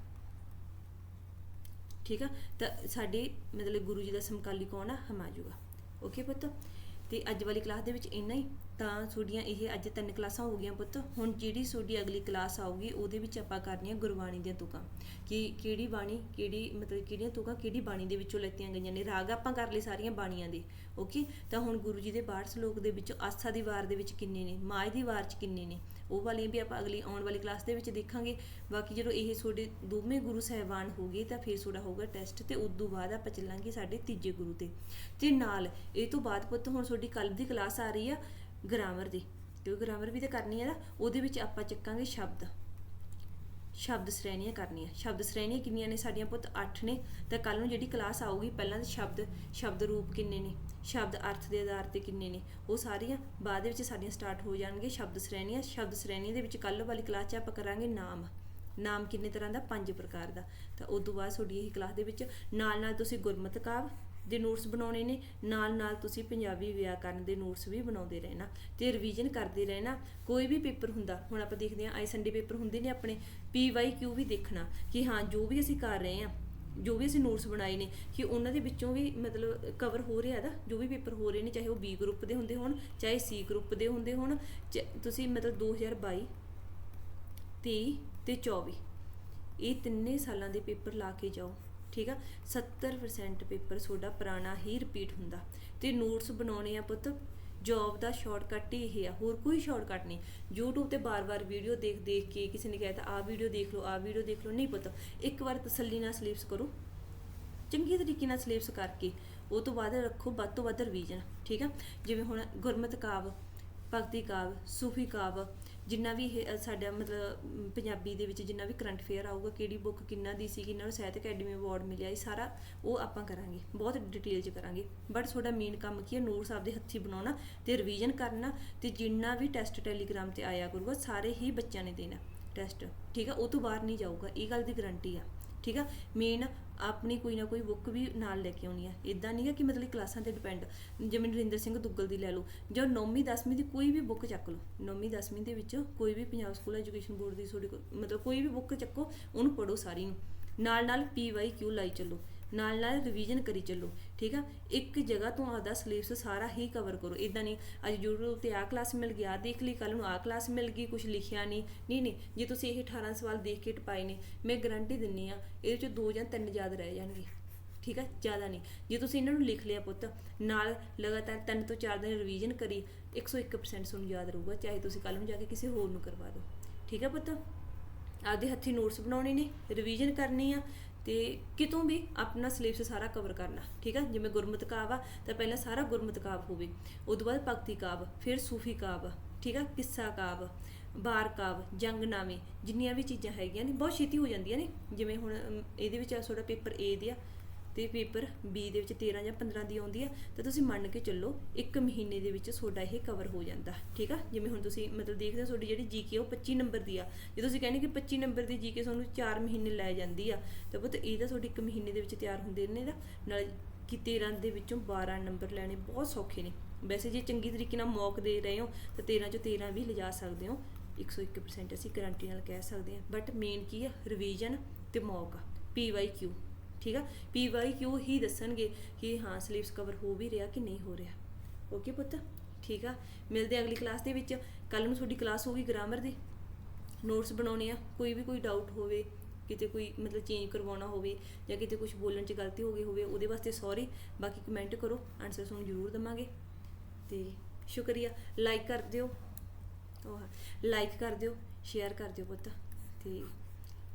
ਠੀਕ ਆ? ਤਾਂ ਸਾਡੇ ਮਤਲਬ ਗੁਰੂ ਜੀ ਦਾ ਸਮਕਾਲੀ ਕੌਣ ਆ? ਹਮਾਯੂ ਆ ਓਕੇ ਪੁੱਤ? ਤੇ ਅੱਜ ਵਾਲੀ ਕਲਾਸ ਦੇ ਵਿੱਚ ਇੰਨਾ ਹੀ। ਤਾਂ ਤੁਹਾਡੀਆਂ ਇਹ ਅੱਜ ਤਿੰਨ ਕਲਾਸਾਂ ਹੋ ਗਈਆਂ ਪੁੱਤ। ਹੁਣ ਜਿਹੜੀ ਤੁਹਾਡੀ ਅਗਲੀ ਕਲਾਸ ਆਊਗੀ, ਉਹਦੇ ਵਿੱਚ ਆਪਾਂ ਕਰਨੀਆਂ ਗੁਰਬਾਣੀ ਦੀਆਂ ਤੁਕਾਂ। ਕਿ ਕਿਹੜੀ ਬਾਣੀ, ਕਿਹੜੀ ਮਤਲਬ ਕਿਹੜੀਆਂ ਤੁਕਾਂ ਕਿਹੜੀ ਬਾਣੀ ਦੇ ਵਿੱਚੋਂ ਲੈਤੀਆਂ ਗਈਆਂ ਨੇ? ਰਾਗ ਆਪਾਂ ਕਰ ਲਈ ਸਾਰੀਆਂ ਬਾਣੀਆਂ ਦੇ। ਓਕੇ ਤਾਂ ਹੁਣ ਗੁਰੂ ਜੀ ਦੇ 62 ਸ਼ਲੋਕ ਦੇ ਵਿੱਚੋਂ ਆਸਾ ਦੀ ਵਾਰ ਦੇ ਵਿੱਚ ਕਿੰਨੇ ਨੇ? ਮਾਝ ਦੀ ਵਾਰ ਚ ਕਿੰਨੇ ਨੇ? ਉਹ ਵਾਲੀਆਂ ਵੀ ਆਪਾਂ ਅਗਲੀ ਆਉਣ ਵਾਲੀ ਕਲਾਸ ਦੇ ਵਿੱਚ ਦੇਖਾਂਗੇ। ਬਾਕੀ ਜਦੋਂ ਇਹ ਤੁਹਾਡੇ ਦੋਵੇਂ ਗੁਰੂ ਸਾਹਿਬਾਨ ਹੋ ਗਏ ਤਾਂ ਫਿਰ ਤੁਹਾਡਾ ਹੋਊਗਾ ਟੈਸਟ ਤੇ ਉਸ ਤੋਂ ਬਾਅਦ ਆਪਾਂ ਚੱਲਾਂਗੇ ਸਾਡੇ ਤੀਜੇ ਗੁਰੂ ਤੇ। ਤੇ ਨਾਲ ਇਹ ਤੋਂ ਬਾਅਦ ਪੁੱਤ ਹੁਣ ਤੁਹਾਡੀ ਕੱਲ ਦੀ ਕਲਾਸ ਆ ਰਹੀ ਆ ਗ੍ਰਾਮਰ ਦੀ। ਕਿਉਂਕਿ ਗ੍ਰਾਮਰ ਵੀ ਤਾਂ ਕਰਨੀ ਹੈ ਨਾ, ਉਹਦੇ ਵਿੱਚ ਆਪਾਂ ਚੱਕਾਂਗੇ ਸ਼ਬਦ। ਸ਼ਬਦ ਸ਼੍ਰੇਣੀਆਂ ਕਰਨੀਆਂ। ਸ਼ਬਦ ਸ਼੍ਰੇਣੀਆਂ ਕਿੰਨੀਆਂ ਨੇ ਸਾਡੀਆਂ ਪੁੱਤ? 8 ਨੇ। ਤਾਂ ਕੱਲ ਨੂੰ ਜਿਹੜੀ ਕਲਾਸ ਆਊਗੀ, ਪਹਿਲਾਂ ਤਾਂ ਸ਼ਬਦ ਸ਼ਬਦ ਰੂਪ ਕਿੰਨੇ ਨੇ? ਸ਼ਬਦ ਅਰਥ ਦੇ ਆਧਾਰ ਤੇ ਕਿੰਨੇ ਨੇ, ਉਹ ਸਾਰੀਆਂ ਬਾਅਦ ਵਿੱਚ ਸਾਡੀਆਂ ਸਟਾਰਟ ਹੋ ਜਾਣਗੇ ਸ਼ਬਦ ਸ਼੍ਰੇਣੀਆਂ, ਸ਼ਬਦ ਸ਼੍ਰੇਣੀ ਦੇ ਵਿੱਚ ਕੱਲ ਵਾਲੀ ਕਲਾਸ 'ਚ ਆਪਾਂ ਕਰਾਂਗੇ ਨਾਮ। ਨਾਮ ਕਿੰਨੇ ਤਰ੍ਹਾਂ ਦਾ? ਪੰਜ ਪ੍ਰਕਾਰ ਦਾ। ਤਾਂ ਉਸ ਤੋਂ ਬਾਅਦ ਤੁਹਾਡੀ ਇਹ ਕਲਾਸ ਦੇ ਵਿੱਚ ਨਾਲ ਨਾਲ ਤੁਸੀਂ ਗੁਰਮਤਿ ਕਾਵ ਦੇ ਨੋਟਸ ਬਣਾਉਣੇ ਨੇ, ਨਾਲ ਨਾਲ ਤੁਸੀਂ ਪੰਜਾਬੀ ਵਿਆਕਰਨ ਦੇ ਨੋਟਸ ਵੀ ਬਣਾਉਂਦੇ ਰਹਿਣਾ ਤੇ ਰਿਵੀਜ਼ਨ ਕਰਦੇ ਰਹਿਣਾ। ਕੋਈ ਵੀ ਪੇਪਰ ਹੁੰਦਾ, ਹੁਣ ਆਪਾਂ ਦੇਖਦੇ ਹਾਂ, ਆਈ ਸੰਡੇ ਪੇਪਰ ਹੁੰਦੇ ਨੇ ਆਪਣੇ, ਪੀ ਵਾਈ ਕਿਊ ਵੀ ਦੇਖਣਾ ਕਿ ਹਾਂ ਜੋ ਵੀ ਅਸੀਂ ਕਰ ਰਹੇ ਹਾਂ ਜੋ ਵੀ ਅਸੀਂ ਨੋਟਸ ਬਣਾਏ ਨੇ, ਕਿ ਉਹਨਾਂ ਦੇ ਵਿੱਚੋਂ ਵੀ ਮਤਲਬ ਕਵਰ ਹੋ ਰਿਹਾ ਦਾ ਜੋ ਵੀ ਪੇਪਰ ਹੋ ਰਹੇ ਨੇ, ਚਾਹੇ ਉਹ ਬੀ ਗਰੁੱਪ ਦੇ ਹੁੰਦੇ ਹੋਣ, ਚਾਹੇ ਸੀ ਗਰੁੱਪ ਦੇ ਹੁੰਦੇ ਹੋਣ, ਚ- ਤੁਸੀਂ ਮਤਲਬ 2022 23 ਤੇ 24 ਇਹ ਤਿੰਨੇ ਸਾਲਾਂ ਦੇ ਪੇਪਰ ਲਾ ਕੇ ਜਾਓ, ਠੀਕ ਆ? 70% ਪੇਪਰ ਤੁਹਾਡਾ ਪੁਰਾਣਾ ਹੀ ਰਿਪੀਟ ਹੁੰਦਾ। ਤੇ ਨੋਟਸ ਬਣਾਉਣੇ ਆ ਪੁੱਤ ਜੌਬ ਦਾ ਸ਼ਾਰਟਕਟ ਹੀ ਇਹ ਆ, ਹੋਰ ਕੋਈ ਸ਼ਾਰਟਕਟ ਨਹੀਂ। YouTube ਤੇ ਬਾਰ-ਬਾਰ ਵੀਡੀਓ ਦੇਖ ਦੇਖ ਕੇ ਕਿਸੇ ਨੇ ਕਹਿਤਾ, ਆਹ ਵੀਡੀਓ ਦੇਖ ਲਓ, ਆਹ ਵੀਡੀਓ ਦੇਖ ਲਓ। ਨਹੀਂ ਪਤਾ, ਇੱਕ ਵਾਰ ਤਸੱਲੀ ਨਾਲ ਸਲੀਪਸ ਕਰੋ। ਚੰਗੇ ਤਰੀਕੇ ਨਾਲ ਸਿਲੇਬਸ ਕਰਕੇ, ਉਹ ਤੋਂ ਬਾਅਦ ਰੱਖੋ ਵੱਧ ਤੋਂ ਵੱਧ ਰਿਵੀਜ਼ਨ ਠੀਕ ਆ? ਜਿਵੇਂ ਹੁਣ ਗੁਰਮਤ ਕਾਵ, ਭਗਤੀ ਕਾਵ, ਸੂਫੀ ਕਾਵ ਜਿੰਨਾ ਵੀ ਇਹ ਸਾਡਾ ਮਤਲਬ ਪੰਜਾਬੀ ਦੇ ਵਿੱਚ ਜਿੰਨਾ ਵੀ ਕਰੰਟ ਅਫੇਅਰ ਆਊਗਾ, ਕਿਹੜੀ ਬੁੱਕ ਕਿੰਨਾ ਦੀ ਸੀ ਕਿੰਨਾ ਨੂੰ ਸਾਹਿਤ ਅਕੈਡਮੀ ਅਵਾਰਡ ਮਿਲਿਆ, ਇਹ ਸਾਰਾ ਉਹ ਆਪਾਂ ਕਰਾਂਗੇ, ਬਹੁਤ ਡਿਟੇਲ 'ਚ ਕਰਾਂਗੇ। ਬਟ ਤੁਹਾਡਾ ਮੇਨ ਕੰਮ ਕੀ ਹੈ ਨੋਟਸ ਆਪਦੇ ਹੱਥੀ ਬਣਾਉਣਾ ਤੇ ਰਿਵੀਜ਼ਨ ਕਰਨਾ ਤੇ ਜਿੰਨਾ ਵੀ ਟੈਸਟ ਟੈਲੀਗ੍ਰਾਮ ਤੇ ਆਇਆ ਕਰੂਗਾ, ਸਾਰੇ ਹੀ ਬੱਚਿਆਂ ਨੇ ਦੇਣਾ ਟੈਸਟ ਠੀਕ ਆ? ਉਹ ਤੋਂ ਬਾਹਰ ਨਹੀਂ ਜਾਊਗਾ, ਇਹ ਗੱਲ ਦੀ ਗਾਰੰਟੀ ਆ। ਠੀਕ ਆ? ਮੇਨ ਆਪਣੀ ਕੋਈ ਨਾ ਕੋਈ ਬੁੱਕ ਵੀ ਨਾਲ ਲੈ ਕੇ ਆਉਣੀ ਆ। ਇਦਾਂ ਨਹੀਂ ਆ ਕਿ ਮਤਲਬ ਕਲਾਸਾਂ ਤੇ ਡਿਪੈਂਡ ਜਿਵੇਂ ਨਰਿੰਦਰ ਸਿੰਘ ਦੁੱਗਲ ਦੀ ਲੈ ਲਓ, ਜਾਂ 9ਵੀਂ 10ਵੀਂ ਦੀ ਕੋਈ ਵੀ ਬੁੱਕ ਚੱਕ ਲਓ। 9ਵੀਂ 10ਵੀਂ ਦੇ ਵਿੱਚ ਕੋਈ ਵੀ ਪੰਜਾਬ ਸਕੂਲ ਐਜੂਕੇਸ਼ਨ ਬੋਰਡ ਦੀ ਤੁਹਾਡੀ ਕੋਈ- ਮਤਲਬ ਕੋਈ ਵੀ ਬੁੱਕ ਚੱਕੋ, ਉਹਨੂੰ ਪੜੋ ਸਾਰੀ ਨੂੰ। ਨਾਲ ਨਾਲ ਪੀਵਾਈ ਕਿਊ ਲਾਈ ਚੱਲੋ। ਨਾਲ ਨਾਲ ਰਿਵੀਜ਼ਨ ਕਰੀ ਚੱਲੋ, ਠੀਕ ਆ? ਇੱਕ ਜਗ੍ਹਾ ਤੋਂ ਆਦਾ ਸਿਲੇਬਸ ਸਾਰਾ ਹੀ ਕਵਰ ਕਰੋ। ਇਦਾਂ ਨਹੀਂ, ਅੱਜ YouTube ਤੇ ਆ ਕਲਾਸ ਮਿਲ ਗਿਆ ਦੇਖ ਲਈ ਕੱਲ ਨੂੰ ਆ ਕਲਾਸ ਮਿਲ ਗਈ ਕੁਝ ਲਿਖਿਆ ਨਹੀਂ ਨਹੀਂ ਨਹੀਂ, ਜੇ ਤੁਸੀਂ ਇਹ 18 ਸਵਾਲ ਦੇਖ ਕੇ ਟਪਾਏ ਨੇ, ਮੈਂ ਗਾਰੰਟੀ ਦਿੰਨੀ ਆ ਇਹਦੇ ਚ ਦੋ ਜਾਂ ਤਿੰਨ ਯਾਦ ਰਹਿ ਜਾਣਗੇ, ਠੀਕ ਹੈ ਜ਼ਿਆਦਾ ਨਹੀਂ। ਜੇ ਤੁਸੀਂ ਇਹਨਾਂ ਨੂੰ ਲਿਖ ਲਿਆ ਪੁੱਤ, ਨਾਲ ਲਗਾਤਾਰ ਤਿੰਨ ਤੋਂ ਚਾਰ ਦਿਨ ਰਿਵੀਜ਼ਨ ਕਰੀ 101% ਤੁਹਾਨੂੰ ਯਾਦ ਰਹੂਗਾ, ਚਾਹੇ ਤੁਸੀਂ ਕੱਲ ਨੂੰ ਜਾ ਕੇ ਕਿਸੇ ਹੋਰ ਨੂੰ ਕਰਵਾ ਦਿਓ, ਠੀਕ ਆ ਪੁੱਤ? ਆਪਦੇ ਹੱਥੀ ਨੋਟਸ ਬਣਾਉਣੇ ਨੇ ਰਿਵੀਜ਼ਨ ਕਰਨੀ ਆ ਤੇ ਕਿਤੋਂ ਵੀ ਆਪਣਾ ਸਿਲੇਬਸ ਸਾਰਾ ਕਵਰ ਕਰਨਾ, ਠੀਕ ਆ? ਜਿਵੇਂ ਗੁਰਮਤਿ ਕਾਵ ਆ, ਤਾਂ ਪਹਿਲਾਂ ਸਾਰਾ ਗੁਰਮਤਿ ਕਾਵ ਹੋਵੇ। ਉਦੋਂ ਬਾਅਦ ਭਗਤੀ ਕਾਵ, ਫਿਰ ਸੂਫੀ ਕਾਵ, ਠੀਕ ਆ? ਕਿੱਸਾ ਕਾਵ, ਬਾਰ ਕਾਵ, ਜੰਗਨਾਮੇ, ਜਿੰਨੀਆਂ ਵੀ ਚੀਜ਼ਾਂ ਹੈਗੀਆਂ ਨੇ, ਬਹੁਤ ਛੇਤੀ ਹੋ ਜਾਂਦੀਆਂ ਨੇ। ਜਿਵੇਂ ਹੁਣ ਇਹਦੇ ਵਿੱਚ ਆ, ਤੁਹਾਡਾ ਪੇਪਰ ਏ ਦੇ ਆ। ਤੇ ਪੇਪਰ ਬੀ ਦੇ ਵਿੱਚ 13 ਜਾਂ 15 ਦੀ ਆਉਂਦੀ ਆ, ਤਾਂ ਤੁਸੀਂ ਮੰਨ ਕੇ ਚੱਲੋ ਇੱਕ ਮਹੀਨੇ ਦੇ ਵਿੱਚ ਤੁਹਾਡਾ ਇਹ ਕਵਰ ਹੋ ਜਾਂਦਾ, ਠੀਕ ਆ? ਜਿਵੇਂ ਹੁਣ ਤੁਸੀਂ ਮਤਲਬ ਦੇਖਦੇ ਹੋ ਤੁਹਾਡੀ ਜਿਹੜੀ ਜੀਕੇ ਉਹ 25 ਨੰਬਰ ਦੀ ਆ। ਜੇ ਤੁਸੀਂ ਕਹਿੰਦੇ ਕਿ 25 ਨੰਬਰ ਦੀ ਜੀਕੇ ਤੁਹਾਨੂੰ 4 ਮਹੀਨੇ ਲੈ ਜਾਂਦੀ ਆ, ਤਾਂ ਪੁੱਤ ਇਹ ਤਾਂ ਤੁਹਾਡੀ ਇੱਕ ਮਹੀਨੇ ਦੇ ਵਿੱਚ ਤਿਆਰ ਹੁੰਦੇ ਨੇ ਦਾ ਨਾਲ ਕਿ 13 ਦੇ ਵਿੱਚੋਂ 12 ਨੰਬਰ ਲੈਣੇ ਬਹੁਤ ਸੌਖੇ ਨੇ। ਵੈਸੇ ਜੇ ਚੰਗੀ ਤਰੀਕੇ ਨਾਲ ਮੌਕ ਦੇ ਰਹੇ ਹੋ, ਤਾਂ 13 ਚੋਂ 13 ਵੀ ਲਿਜਾ ਸਕਦੇ ਹੋ। 101% ਅਸੀਂ ਗਾਰੰਟੀ ਨਾਲ ਕਹਿ ਸਕਦੇ ਹਾਂ। ਬਟ ਮੇਨ ਕੀ ਆ ਰਿਵੀਜ਼ਨ ਤੇ ਮੌਕ ਆ PYQ ਠੀਕ ਆ? PYQ ਹੀ ਦੱਸਣਗੇ ਕਿ ਹਾਂ ਸਿਲੇਬਸ ਕਵਰ ਹੋ ਵੀ ਰਿਹਾ ਕਿ ਨਹੀਂ ਹੋ ਰਿਹਾ? ਓਕੇ ਪੁੱਤ, ਠੀਕ ਆ? ਮਿਲਦੇ ਅਗਲੀ ਕਲਾਸ ਦੇ ਵਿੱਚ। ਕੱਲ ਨੂੰ ਤੁਹਾਡੀ ਕਲਾਸ ਹੋਊਗੀ ਗ੍ਰਾਮਰ ਦੀ। ਨੋਟਸ ਬਣਾਉਣੇ ਆ। ਕੋਈ ਵੀ ਕੋਈ ਡਾਊਟ ਹੋਵੇ, ਕਿਤੇ ਕੋਈ ਮਤਲਬ ਚੇਂਜ ਕਰਵਾਉਣਾ ਹੋਵੇ ਜਾਂ ਕਿਤੇ ਕੁਝ ਬੋਲਣ 'ਚ ਗਲਤੀ ਹੋ ਗਈ ਹੋਵੇ, ਉਹਦੇ ਵਾਸਤੇ ਸੌਰੀ ਬਾਕੀ ਕਮੈਂਟ ਕਰੋ ਆਨਸਰ ਤੁਹਾਨੂੰ ਜ਼ਰੂਰ ਦਵਾਂਗੇ। ਤੇ ਸ਼ੁਕਰੀਆ। ਲਾਈਕ ਕਰ ਦਿਓ। ਉਹ ਲਾਈਕ ਕਰ ਦਿਓ ਸ਼ੇਅਰ ਕਰ ਦਿਓ ਪੁੱਤ। ਤੇ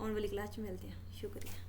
ਆਉਣ ਵਾਲੀ ਕਲਾਸ 'ਚ ਮਿਲਦੇ ਆ ਸ਼ੁਕਰੀਆ।